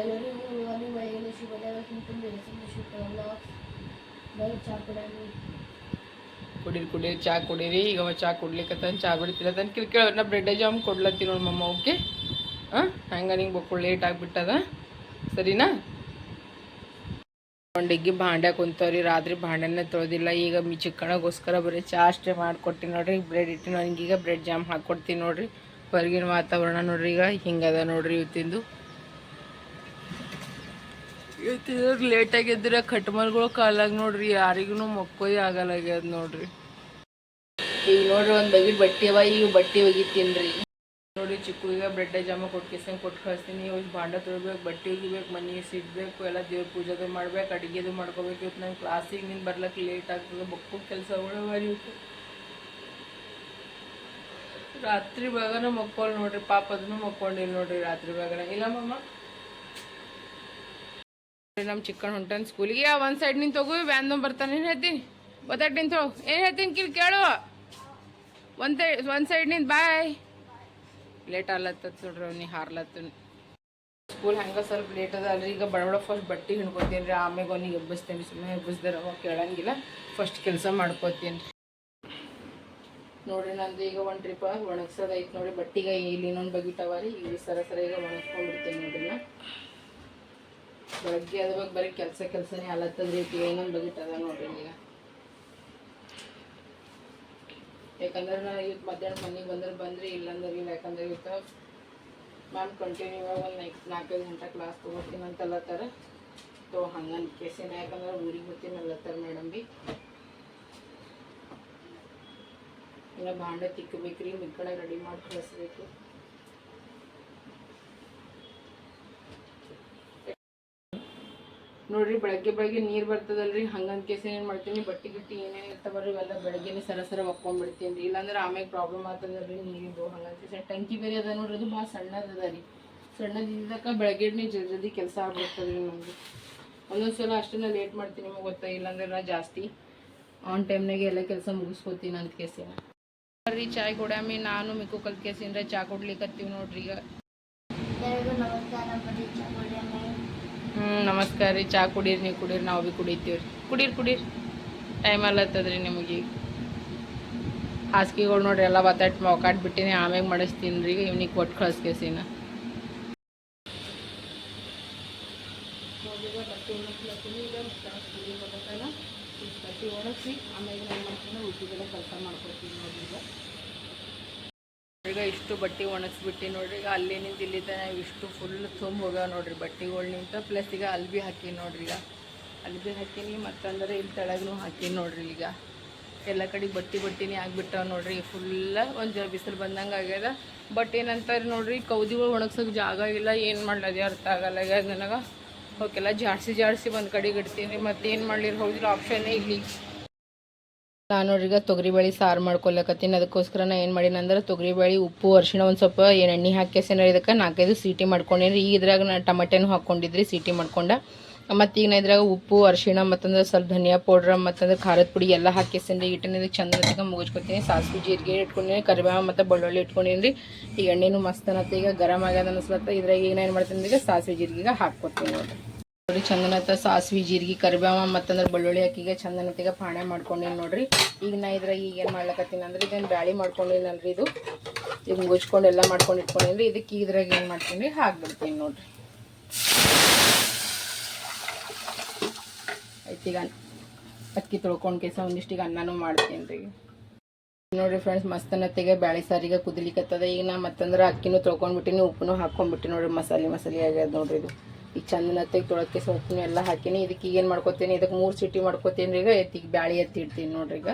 ಎಲ್ಲರಿಗೂ ಯುಗಾದಿ ಏನು ಶುಭೋದಯ ತುಂಬ ಬೆಳೆಸಿದ ಶುಭ ಬರೀ ಚಾ ಕುಡಿಯಲು. ಕುಡೀರಿ ಕುಡೀರಿ, ಚಾ ಕುಡೀರಿ. ಈಗ ಅವ ಚಾ ಕುಡ್ಲಿಕ್ಕತ್ತಾನ ಚಾ ಬಿಡ್ತಿಲ್ಲ ತನ್ನ ಕಿರ್ಕೇಳ ನಾ ಬ್ರೆಡ್ ಜಾಮ್ ಕೊಡ್ಲತ್ತೀನಿ ನೋಡಿ ಮಮ್ಮ ಓಕೆ ಹಾಂ ಹಂಗೆ ನಿಂಗೆ ಬಕ್ಕು ಲೇಟ್ ಆಗಿಬಿಟ್ಟದ. ಸರಿನಾ? ಡಿಗ್ಗಿ ಭಾಂಡ್ಯ ಕುಂತವ್ರಿ, ರಾತ್ರಿ ಭಾಂಡ್ಯನ ತೊಳೆದಿಲ್ಲ. ಈಗ ಮಿ ಚಿಕ್ಕಣಗೋಸ್ಕರ ಬರೀ ಚಾ ಅಷ್ಟೇ ಮಾಡಿಕೊಡ್ತೀನಿ ನೋಡ್ರಿ. ಬ್ರೆಡ್ ಇಟ್ಟು ನನಗೀಗ ಬ್ರೆಡ್ ಜಾಮ್ ಹಾಕ್ಕೊಡ್ತೀನಿ ನೋಡ್ರಿ. ಹೊರಗಿನ ವಾತಾವರಣ ನೋಡ್ರಿ, ಈಗ ಹಿಂಗದ ನೋಡ್ರಿ ಇವತ್ತಿಂದು. ಇವತ್ತಿನ ಲೇಟಾಗಿ ಎದ್ದರೆ ಕಟ್ಮಲ್ಗಳು ಕಾಲಾಗ ನೋಡ್ರಿ. ಯಾರಿಗೂ ಮಕ್ಕೋಯ್ ಆಗಲ್ಲಾಗ್ಯದ ನೋಡ್ರಿ. ಈಗ ನೋಡ್ರಿ ಒಂದು ಬಗೆಟ್ ಬಟ್ಟೆ ಅವ ಈಗ ಬಟ್ಟೆ ಒಗಿತೀನ್ರಿ ನೋಡಿ ಚಿಕ್ಕ ಈಗ ಬ್ರೆಡ್ ಜಾಮ ಕೊಟ್ಟು ಕಿಸಂಗೆ ಕೊಟ್ಟು ಕಳಿಸ್ತೀನಿ. ಇವತ್ತು ಭಾಂಡ ತೊಳ್ಬೇಕು ಬಟ್ಟೆ ಒಗಿಬೇಕು ಮನೆ ಸಿಡ್ಬೇಕು ಎಲ್ಲ ದೇವ್ರ ಪೂಜೆದು ಮಾಡ್ಬೇಕು ಅಡುಗೆದು ಮಾಡ್ಕೋಬೇಕು. ಇವತ್ತು ನಂಗೆ ಕ್ಲಾಸಿಗೆ ನಿಂದು ಬರ್ಲಕ್ಕೆ ಲೇಟ್ ಆಗ್ತದೆ. ಬಕ್ಕು ಕೆಲಸಗಳು ಇವತ್ತು. ರಾತ್ರಿ ಬೇಗನೆ ಮಕ್ಕೊಳ್ ನೋಡ್ರಿ. ಪಾಪ ಅದನ್ನು ಮಕ್ಕೊಂಡಿಲ್ಲ ನೋಡ್ರಿ ರಾತ್ರಿ ಬೇಗನೆ ಇಲ್ಲ ಮಮ್ಮ ನಮ್ಮ ಚಿಕ್ಕನ್ ಹೊಂಟನ್ ಸ್ಕೂಲಿಗೆ ಒಂದು ಸೈಡ್ ನಿಂತು ಹೋಗು ವ್ಯಾನ್ ಬರ್ತಾನೆ ಏನು ಹೇಳ್ತೀನಿ ಬತ್ತಾಟ್ ನಿಂತು ಏನು ಹೇಳ್ತೀನಿ ಕಿಲ್ ಕೇಳು. ಒಂದು ಒಂದು ಸೈಡ್ ನಿಂತು ಬಾಯ್ ಲೇಟ್ ಆಗ್ಲತ್ತತ್ ನೋಡ್ರಿ ಅವ್ನಿಗೆ ಹಾರ್ಲತ್ತ. ಸ್ಕೂಲ್ ಹಂಗೆ ಸ್ವಲ್ಪ ಲೇಟ್ ಅದ ಅಲ್ರಿ. ಈಗ ಬಡ ಬಡ ಫಸ್ಟ್ ಬಟ್ಟೆ ಹಿಡ್ಕೊತೀನಿ ರೀ. ಆಮೇಲೆ ಅವ್ನಿಗೆ ಎಬ್ಬಿಸ್ತೇನೆ. ಸುಮ್ಮನೆ ಎಬ್ಬಿಸ್ದಾರ ಅವ ಕೇಳಂಗಿಲ್ಲ. ಫಸ್ಟ್ ಕೆಲಸ ಮಾಡ್ಕೋತೀನಿ. ನೋಡ್ರಿ ನಂದು ಈಗ ಒಂದು ಟ್ರಿಪ್ ಒಣಗ್ಸೋದೈತೆ ನೋಡಿ ಬಟ್ಟಿಗೆ ಇಲ್ಲಿ ಇನ್ನೊಂದು ಬಗಿಟ್ ಅವ ರೀ. ಈಗ ಸರ ಸರ ಈಗ ಒಣಗ್ಸ್ಕೊಂಡ್ಬಿಡ್ತೀನಿ ನೋಡ್ರಿ ನಾ. ಬೆಳಗ್ಗೆ ಅದ ಬರೀ ಕೆಲಸ ಕೆಲಸನೇ ಅಲತ್ತದ ರೀತಿ ಏನೊಂದು ಬಜೆಟ್ ಅದ ನೋಡ್ರಿ ಈಗ. ಯಾಕಂದ್ರೆ ನಾ ಇವತ್ತು ಮಧ್ಯಾಹ್ನ ಮನೆಗೆ ಬಂದ್ರೆ ಬಂದ್ರಿ, ಇಲ್ಲಂದ್ರೆ ಇಲ್ಲ ಯಾಕಂದ್ರೆ ಇವತ್ತು ಮ್ಯಾಮ್ ಕಂಟಿನ್ಯೂ ಒಂದು ನೆಕ್ಸ್ಟ್ ನಾಲ್ಕೈದು ಗಂಟೆ ಕ್ಲಾಸ್ ತೊಗೋತೀನಿ ಅಂತ ಅಲ್ಲತ್ತಾರ ತೋ ಹಂಗನ್ ಕೇಸಿನ ಯಾಕಂದ್ರೆ ಊರಿಗೆ ಹೋಗ್ತೀನಿ ಅಲ್ಲತ್ತಾರ ಮೇಡಮ್ ಬಿ. ಇನ್ನು ಭಾಂಡೆ ತಿಕ್ಕಬೇಕ್ರಿ ಮಿಕ್ಕಡೆ ರೆಡಿ ಮಾಡಿ ಕಳಿಸ್ಬೇಕು. ನೋಡ್ರಿ, ಬೆಳಗ್ಗೆ ಬೆಳಗ್ಗೆ ನೀರು ಬರ್ತದಲ್ರಿ ಹಂಗಂತ ಕೇಸ್ ಏನು ಮಾಡ್ತೀನಿ, ಬಟ್ಟೆ ಗಿಟ್ಟಿ ಏನೇನು ಇರ್ತಾವಲ್ರಿ, ಇವೆಲ್ಲ ಬೆಳಗ್ಗೆನೆ ಸರ ಸರ ಒಕ್ಕೊಂಡ್ಬಿಡ್ತೀನಿ ರೀ ಇಲ್ಲಾಂದ್ರೆ ಆಮೇಲೆ ಪ್ರಾಬ್ಲಮ್ ಆಗ್ತದಲ್ರಿ ನೀರಿಂದು ಹಂಗಂತ ಕೇಸ್ ಟಂಕಿ ಬೇರೆ ಅದ ನೋಡ್ರಿ, ಅದು ಭಾಳ ಸಣ್ಣದದ ರೀ. ಸಣ್ಣದಿದ್ದಕ್ಕೆ ಬೆಳಗ್ಗೆನೇ ಜಲ್ದಿ ಜಲ್ದಿ ಕೆಲಸ ಆಗ್ಬಿಡ್ತದೆ ರೀ ನಮಗೆ ಒಂದೊಂದು ಸಲ ಅಷ್ಟನ್ನ ಲೇಟ್ ಮಾಡ್ತೀನಿ ನಿಮಗೆ ಗೊತ್ತಾ, ಇಲ್ಲಾಂದ್ರೆ ನಾ ಜಾಸ್ತಿ ಆನ್ ಟೈಮ್ನಾಗೆ ಎಲ್ಲ ಕೆಲಸ ಮುಗಿಸ್ಕೋತೀನಿ ಅಂತ ಕೇಸಿನ ಬರ್ರಿ, ಚಾಯ್ ಕೊಡಾಮಿ ನಾನು ಮಿಕ್ಕು ಕಲ್ತ್ ಕೇಸಿಂದ ಚಾ ಕೊಡ್ಲಿಕ್ಕತ್ತೀವಿ ನೋಡ್ರಿ ಈಗ. ನಮಸ್ಕಾರ ಬರೀ ಚಾ ಕುಡಿಯಲು ಹ್ಞೂ ನಮಸ್ಕಾರ ರೀ, ಚಾ ಕುಡೀರಿ, ನೀವು ಕುಡೀರಿ, ನಾವು ಭೀ ಕುಡಿತೀವಿ ರೀ ಕುಡೀರಿ. ಕುಡೀರಿ ಟೈಮ್ ಅಲ್ಲತ್ತದ್ರಿ ನಿಮಗೆ. ಹಾಸಿಗೆಗಳು ನೋಡ್ರಿ, ಎಲ್ಲ ಮೊಕಾಟ್ ಬಿಟ್ಟಿನಿ, ಆಮ್ಯಾಗ ಮಾಡಿಸ್ತೀನಿ ರೀ ಇವ್ನಿಗೆ ಕೊಟ್ಟು ಕಳಿಸ್ಕೇಸಿನ ಒಣಗಿಸಿ ಆಮೇಲೆ ಏನು ಮಾಡ್ತೀನಿ ಕೆಲಸ ಮಾಡ್ಕೊಡ್ತೀನಿ ಇಷ್ಟು ಬಟ್ಟೆ ಒಣಗಿಸ್ಬಿಟ್ಟು ನೋಡ್ರಿ, ಈಗ ಅಲ್ಲಿ ನಿಂತು ಇಲ್ಲಿ ತನಕ ಇಷ್ಟು ಫುಲ್ ತುಂಬ ಹೋಗ್ಯಾವ ನೋಡ್ರಿ ಬಟ್ಟೆಗಳು ನಿಂತ ಪ್ಲಸ್ ಈಗ ಅಲ್ಬಿ ಹಾಕೀನಿ ನೋಡ್ರಿ ಈಗ. ಅಲ್ಲಿ ಭೀ ಹಾಕೀನಿ, ಮತ್ತಂದ್ರೆ ಇಲ್ಲಿ ತೆಳಗೂ ಹಾಕೀನಿ ನೋಡ್ರಿ ಈಗ. ಎಲ್ಲ ಕಡೆ ಬಟ್ಟೆ ಬಟ್ಟಿನೇ ಆಗ್ಬಿಟ್ಟಾವ ನೋಡ್ರಿ ಫುಲ್ಲ ಒಂದು ಬಿಸಿಲು ಬಂದಂಗೆ ಆಗ್ಯದ. ಬಟ್ ಏನಂತಾರೆ ನೋಡ್ರಿ ಕೌದಿಗಳು ಒಣಗ್ಸೋಕೆ ಜಾಗ ಇಲ್ಲ, ಏನು ಮಾಡ್ಲದ ಅರ್ಥ ಆಗಲ್ಲ. ಈಗ ನನಗೆ ಅವಕ್ಕೆಲ್ಲ ಜಾಡ್ಸಿ ಜಾಡ್ಸಿ ಒಂದು ಕಡೆಗೆ ಇಡ್ತೀನಿ ಮತ್ತೆ ಏನು ಮಾಡ್ಲಿರ ಹೌದಿಲ್ಲ ಆಪ್ಷನ್ನೇ ಇಲ್ಲಿ ನಾನು ನೋಡ್ರಿಗ ತೊಗರಿಬೇಳೆ ಸಾರು ಮಾಡ್ಕೊಳಕತ್ತೀನಿ. ಅದಕ್ಕೋಸ್ಕರ ನಾ ಏನು ಮಾಡೀನಿ ಅಂದ್ರೆ ತೊಗರಿಬೇಳೆ ಉಪ್ಪು, ಅರಿಶಿಣ ಒಂದು ಸ್ವಲ್ಪ ಏನು ಎಣ್ಣೆ ಹಾಕ್ಯಸೇನ ಇದಕ್ಕೆ. ನಾಲ್ಕೈದು ಸೀಟಿ ಮಾಡ್ಕೊಂಡೇನಿ ಈಗ ಇದ್ರಾಗ ನಾ ಟಮಟೆನೂ ಹಾಕ್ಕೊಂಡಿದ್ರಿ ಸೀಟಿ ಮಾಡ್ಕೊಂಡ. ಮತ್ತು ಈಗ ನಾ ಇದ್ರಾಗ ಉಪ್ಪು, ಅರಿಶಿಣ ಮತ್ತಂದ್ರೆ ಸ್ವಲ್ಪ ಧನಿಯಾ ಪೌಡ್ರ್ ಮತ್ತಂದ್ರೆ ಖಾರದ ಪುಡಿ ಎಲ್ಲ ಹಾಕ್ಯಸೇನ್ರಿ ಇಟ್ಟಿನ ಇದಕ್ಕೆ ಚಂದ ಹೊತ್ತಿಗೆ ಮುಗಿಸ್ಕೊತೀನಿ ಸಾಸಿವೆ, ಜೀರಿಗೆ ಇಟ್ಕೊಂಡಿನಿ, ಕರಿಬೇವು ಮತ್ತು ಬೆಳ್ಳುಳ್ಳಿ ಇಟ್ಕೊಂಡಿನಿ ಈ ಎಣ್ಣೆನೂ ಮಸ್ತ್ ಅನ್ನತ್ತೆ ಈಗ ಗರಮ್ ಆಗ್ಯದ ಅನ್ನಿಸ್ಲತ್ತ ಇದ್ರಾಗ ಈಗ ಏನು ಮಾಡ್ತೀನಿ ಈಗ ಸಾಸಿವೆ ಜೀರಿಗೆ ಹಾಕ್ಕೊತೀನಿ ನೋಡ್ರಿ. ನೋಡಿ, ಚಂದನತ್ತ ಸಾಸ್ವಿ, ಜೀರಿಗೆ, ಕರಿಬೇವ ಮತ್ತಂದ್ರೆ ಬೆಳ್ಳುಳ್ಳಿ ಹಾಕಿಗೆ ಚಂದನತ್ತಿಗೆ ಪಾಣೆ ಮಾಡ್ಕೊಂಡೀನಿ ನೋಡ್ರಿ. ಈಗ ನಾ ಇದ್ರಾಗ ಈಗ ಏನು ಮಾಡ್ಲಕತ್ತೀನಿ ಅಂದ್ರೆ ಇದೇನು ಬ್ಯಾಳಿ ಮಾಡ್ಕೊಂಡಿನಲ್ರಿ ಇದು. ಈಗ ಮುಗಿಸ್ಕೊಂಡು ಎಲ್ಲ ಮಾಡ್ಕೊಂಡು ಇಟ್ಕೊಂಡಿನ್ರಿ. ಇದಕ್ಕೆ ಇದ್ರಾಗ ಏನು ಮಾಡ್ತೀನಿ, ಹಾಕ್ಬಿಡ್ತೀನಿ ನೋಡ್ರಿ. ಈಗ ಅಕ್ಕಿ ತೊಳ್ಕೊಂಡು ಕೇಸ ಈಗ ಅನ್ನನೂ ಮಾಡ್ತೀನಿ ರೀ ನೋಡ್ರಿ ಫ್ರೆಂಡ್ಸ್ ಮಸ್ತನತ್ತಿಗೆ ಬ್ಯಾಳಿ ಸಾರಿಗೆ ಕುದಿಲಿಕತ್ತದ. ಈಗ ನಾ ಮತ್ತಂದ್ರೆ ಅಕ್ಕಿನೂ ತೊಳ್ಕೊಂಡ್ಬಿಟ್ಟಿನಿ ಉಪ್ಪು ಹಾಕ್ಕೊಂಡ್ಬಿಟ್ಟು ನೋಡ್ರಿ. ಮಸಾಲೆ ಮಸಾಲೆ ಆಗ್ಯದ ನೋಡ್ರಿ ಇದು. ಈಗ ಚಂದನತ್ತಿಗೆ ತೊಳಕ್ಕೆ ಸೊಪ್ಪು ಎಲ್ಲ ಹಾಕಿನಿ. ಇದಕ್ಕೆ ಏನು ಮಾಡ್ಕೊತೀನಿ? ಇದಕ್ಕೆ ಮೂರು ಸಿಟಿ ರೀ ಈಗ. ಎತ್ತಿಗೆ ಬ್ಯಾಳಿ ಎತ್ತಿಡ್ತೀನಿ ನೋಡ್ರಿ ಈಗ.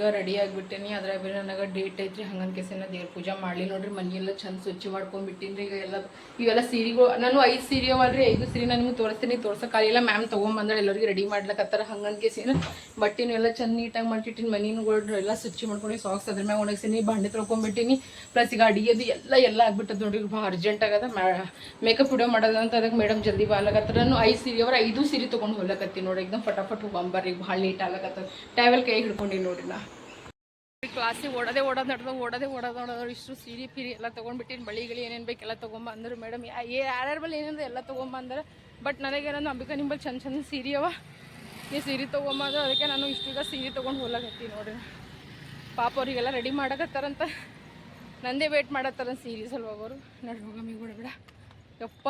ಈಗ ರೆಡಿ ಆಗಿಬಿಟ್ಟೇನಿ. ಅದ್ರಾಗ ಬೇರೆ ನನಗೆ ಡೇಟ್ ಐತ್ರಿ, ಹಂಗನ್ ಕೇಸಿನ ದೇವ್ರ ಪೂಜೆ ಮಾಡಲಿ ನೋಡ್ರಿ. ಮನೆಯೆಲ್ಲ ಚಂದ ಸ್ವಚ್ಛ ಮಾಡ್ಕೊಂಡ್ಬಿಟ್ಟಿನ್ರಿ ಈಗ ಎಲ್ಲ, ಇವೆಲ್ಲ ಸೀರೆಗಳು, ನಾನು ಐದು ಸೀರೆ ಅವಲ್ರಿ, ಐದು ಸೀರೆ ನಾನು ನಿಮ್ಗೆ ತೋರಿಸ್ತೀನಿ ತೋರ್ಸೋಕ್ಕಾಗಿಲ್ಲ ಮ್ಯಾಮ್ ತೊಗೊಂಬಂದ್ರೆ ಎಲ್ಲರಿಗೆ ರೆಡಿ ಮಾಡ್ಲಕ್ಕತ್ತಾರ ಹಂಗನ್ ಕೇಸಿನ. ಬಟ್ಟೆನೂ ಎಲ್ಲ ಚಂದ ನೀಟಾಗಿ ಮಾಡಿಟ್ಟಿನಿ ಮನೆಗಳು ಎಲ್ಲ ಸ್ವಚ್ಛ ಮಾಡ್ಕೊಂಡು ಸಾಕ್ಸ್ ಅದ್ರ ಮ್ಯಾಗ ಒಣಗಿಸಿನಿ, ಬಂಡೆ ತೊಳ್ಕೊಂಬಿಟ್ಟಿನಿ ಪ್ಲಸ್ ಈಗ ಅಡಿಗೆದು ಎಲ್ಲ ಎಲ್ಲ ಆಗ್ಬಿಟ್ಟದ ನೋಡ್ರಿ, ಭಾಳ ಅರ್ಜೆಂಟ್ ಆಗದ. ಮೇಕಪ್ ವಿಡಿಯೋ ಮಾಡೋದಂತ ಅದಕ್ಕೆ ಮೇಡಮ್ ಜಲ್ದಿ ಬಾಲಾಗತ್ತಾರ ನಾನು ಐದು ಸೀರೆ ಅವ್ರ ಐದು ಸೀರೆ ತೊಗೊಂಡು ಹೋಗ್ಲಕತ್ತೀನಿ ನೋಡಿ ಎಕ್ದಮ್ ಫಟಾಫಟ್ ಹೋಗಂಬರ್ರಿ ಭಾಳ ನೀಟ್ ಆಗ್ಲಕತ್ತದ ಟ್ಯಾವೆಲ್ ಕೈ ನೋಡ್ರಿ ನಾ. ಕ್ಲಾಸಿಗೆ ಓಡೋದೇ ಓಡೋದು ನಡೆದು ಓಡೋದೇ ಓಡೋದು ನೋಡೋದು ಇಷ್ಟು ಸೀರೆ ಫೀರಿ ಎಲ್ಲ ತೊಗೊಂಡ್ಬಿಟ್ಟಿನಿ, ಬಳಿಗಳು ಏನೇನು ಬೇಕು ಎಲ್ಲ ತೊಗೊಂಬ ಅಂದರು ಮೇಡಮ್ ಯಾರ್ಯಾರ ಬಳಿ ಏನೇನು ಎಲ್ಲ ತೊಗೊಂಬಂದ್ರೆ. ಬಟ್ ನನಗೇನಂದ್ರೆ ಅಂಬಿಕಾ ನಿಂಬಲ್ಲಿ ಚಂದ ಚಂದ ಸೀರೆ ಅವ. ನೀವು ಸೀರೆ ತೊಗೊಂಬಂದ್ರೆ, ಅದಕ್ಕೆ ನಾನು ಇಷ್ಟೀಗ ಸೀರೆ ತೊಗೊಂಡು ಹೋಗ್ಲಾಕತ್ತೀನಿ ನೋಡ್ರಿ ಪಾಪ ಅವರಿಗೆಲ್ಲ ರೆಡಿ ಮಾಡಕತ್ತಾರಂತ. ನಂದೇ ವೇಟ್ ಮಾಡತ್ತಾರ ಸೀರೆ ಸಲುವಾಗ ಅವರು. ನಡ್ರಿ ಬಿಡ ಯಪ್ಪ.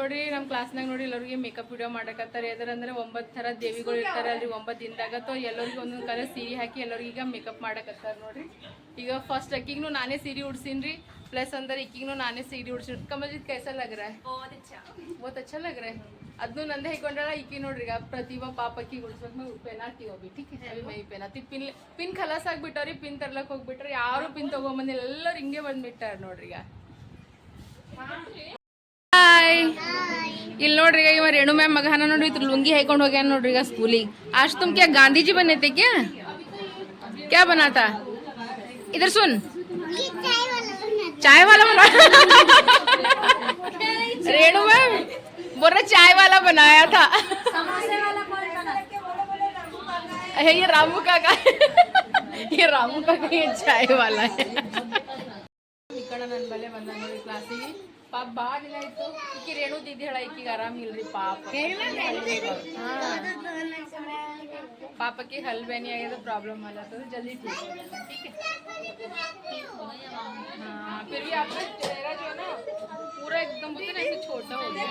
ನೋಡ್ರಿ ನಮ್ಮ ಕ್ಲಾಸ್ನಾಗ ನೋಡಿ ಎಲ್ಲರಿಗೆ ಮೇಕಪ್ ವಿಡಿಯೋ ಮಾಡಕತ್ತಾರೆ. ಯಾವ್ದಾರಂದ್ರೆ ಒಂಬತ್ತು ತರ ದೇವಿಗಳು ಇರ್ತಾರೆ ಅಲ್ರಿ ಒಂಬತ್ತು ದಿನದಾಗ. ತೋ ಎಲ್ಲರಿಗೂ ಒಂದೊಂದು ಕಲರ್ ಸೀರೆ ಹಾಕಿ ಎಲ್ಲರಿಗೀಗ ಮೇಕಪ್ ಮಾಡಕತ್ತಾರೆ ನೋಡ್ರಿ. ಈಗ ಫಸ್ಟ್ ಅಕ್ಕಿಗೂ ನಾನೇ ಸೀರೆ ಉಡ್ಸಿನ್ರಿ. ಪ್ಲಸ್ ಅಂದ್ರೆ ಇಕ್ಕಿಗೂ ನಾನೇ ಸೀರೆ ಉಡ್ಸಿ ಕಮಲ್ಜಿತ್ ಕೈಸ ಲಗ್ರ ಬಹುತ್ ಅಚ್ಚ ಲಗ್ರ ಅದ್ನು ನಂದೇ ಹೇಕೊಂಡಾಳ ಇಕ್ಕಿ ನೋಡ್ರಿ. ಈಗ ಪ್ರತಿಭಾ ಪಾಪಕ್ಕಿ ಉಡ್ಸೋದ್ ಮೇಲೆ ಪೆನ್ ಹಾಕ್ತೀವಿ ಹೋಗಿ ಮೈ ಪೆನಾತಿ ಪಿನ್ ಪಿನ್ ಖಲಾಸ್ ಆಗ್ಬಿಟ್ಟವ್ರಿ. ಪಿನ್ ತರ್ಲಕ್ ಹೋಗ್ಬಿಟ್ರಿ ಯಾರು ಪಿನ್ ತಗೊಂಬಂದಿಲ್ಲ. ಎಲ್ಲರೂ ಹಿಂಗೆ ಬಂದ್ಬಿಟ್ಟಾರ ನೋಡ್ರಿ ಈಗ. ಹಾಯ್ ಇಲ್ಲಿ ನೋಡ್ರಿ ಈಗ ಇವ ರೇಣು ಮ್ಯಾಮ್ ಮಗನ ನೋಡ್ರಿ ಇದ್ರ ಲುಂಗಿ ಹಾಕೊಂಡು ಹೋಗ್ಯಾನ ನೋಡ್ರಿ ಈಗ ಸ್ಕೂಲಿಗೆ आज तुम क्या गांधी जी बने थे क्या क्या बना था इधर सुन चाय वाला बना रेणु मैम बोल रहे चाय वाला बनाया था है ये रामू का का ये रामू का का ये चाय वाला है ಈ ಕಡೆ ನನ್ನ ಬಲೆ ಬಂದ ನೋಡಿ ಕ್ಲಾಸಿಗೆ ಪಾಪ ಭಾಳ ದಿನ ಆಯ್ತು ಈಕಿ ರೇಣು ದಿದ್ದಿ ಹೇಳ ಈಕಿಗೆ ಆರಾಮ್ ಇಲ್ರಿ ಪಾಪ ಹಾ पापा हलवे नहीं आएगा तो प्रॉब्लम वाला तो जल्दी ठीक हो जाएगा ठीक है हाँ फिर भी आपका चेहरा जो है ना पूरा एकदम बोलते ना ऐसे छोटा हो गया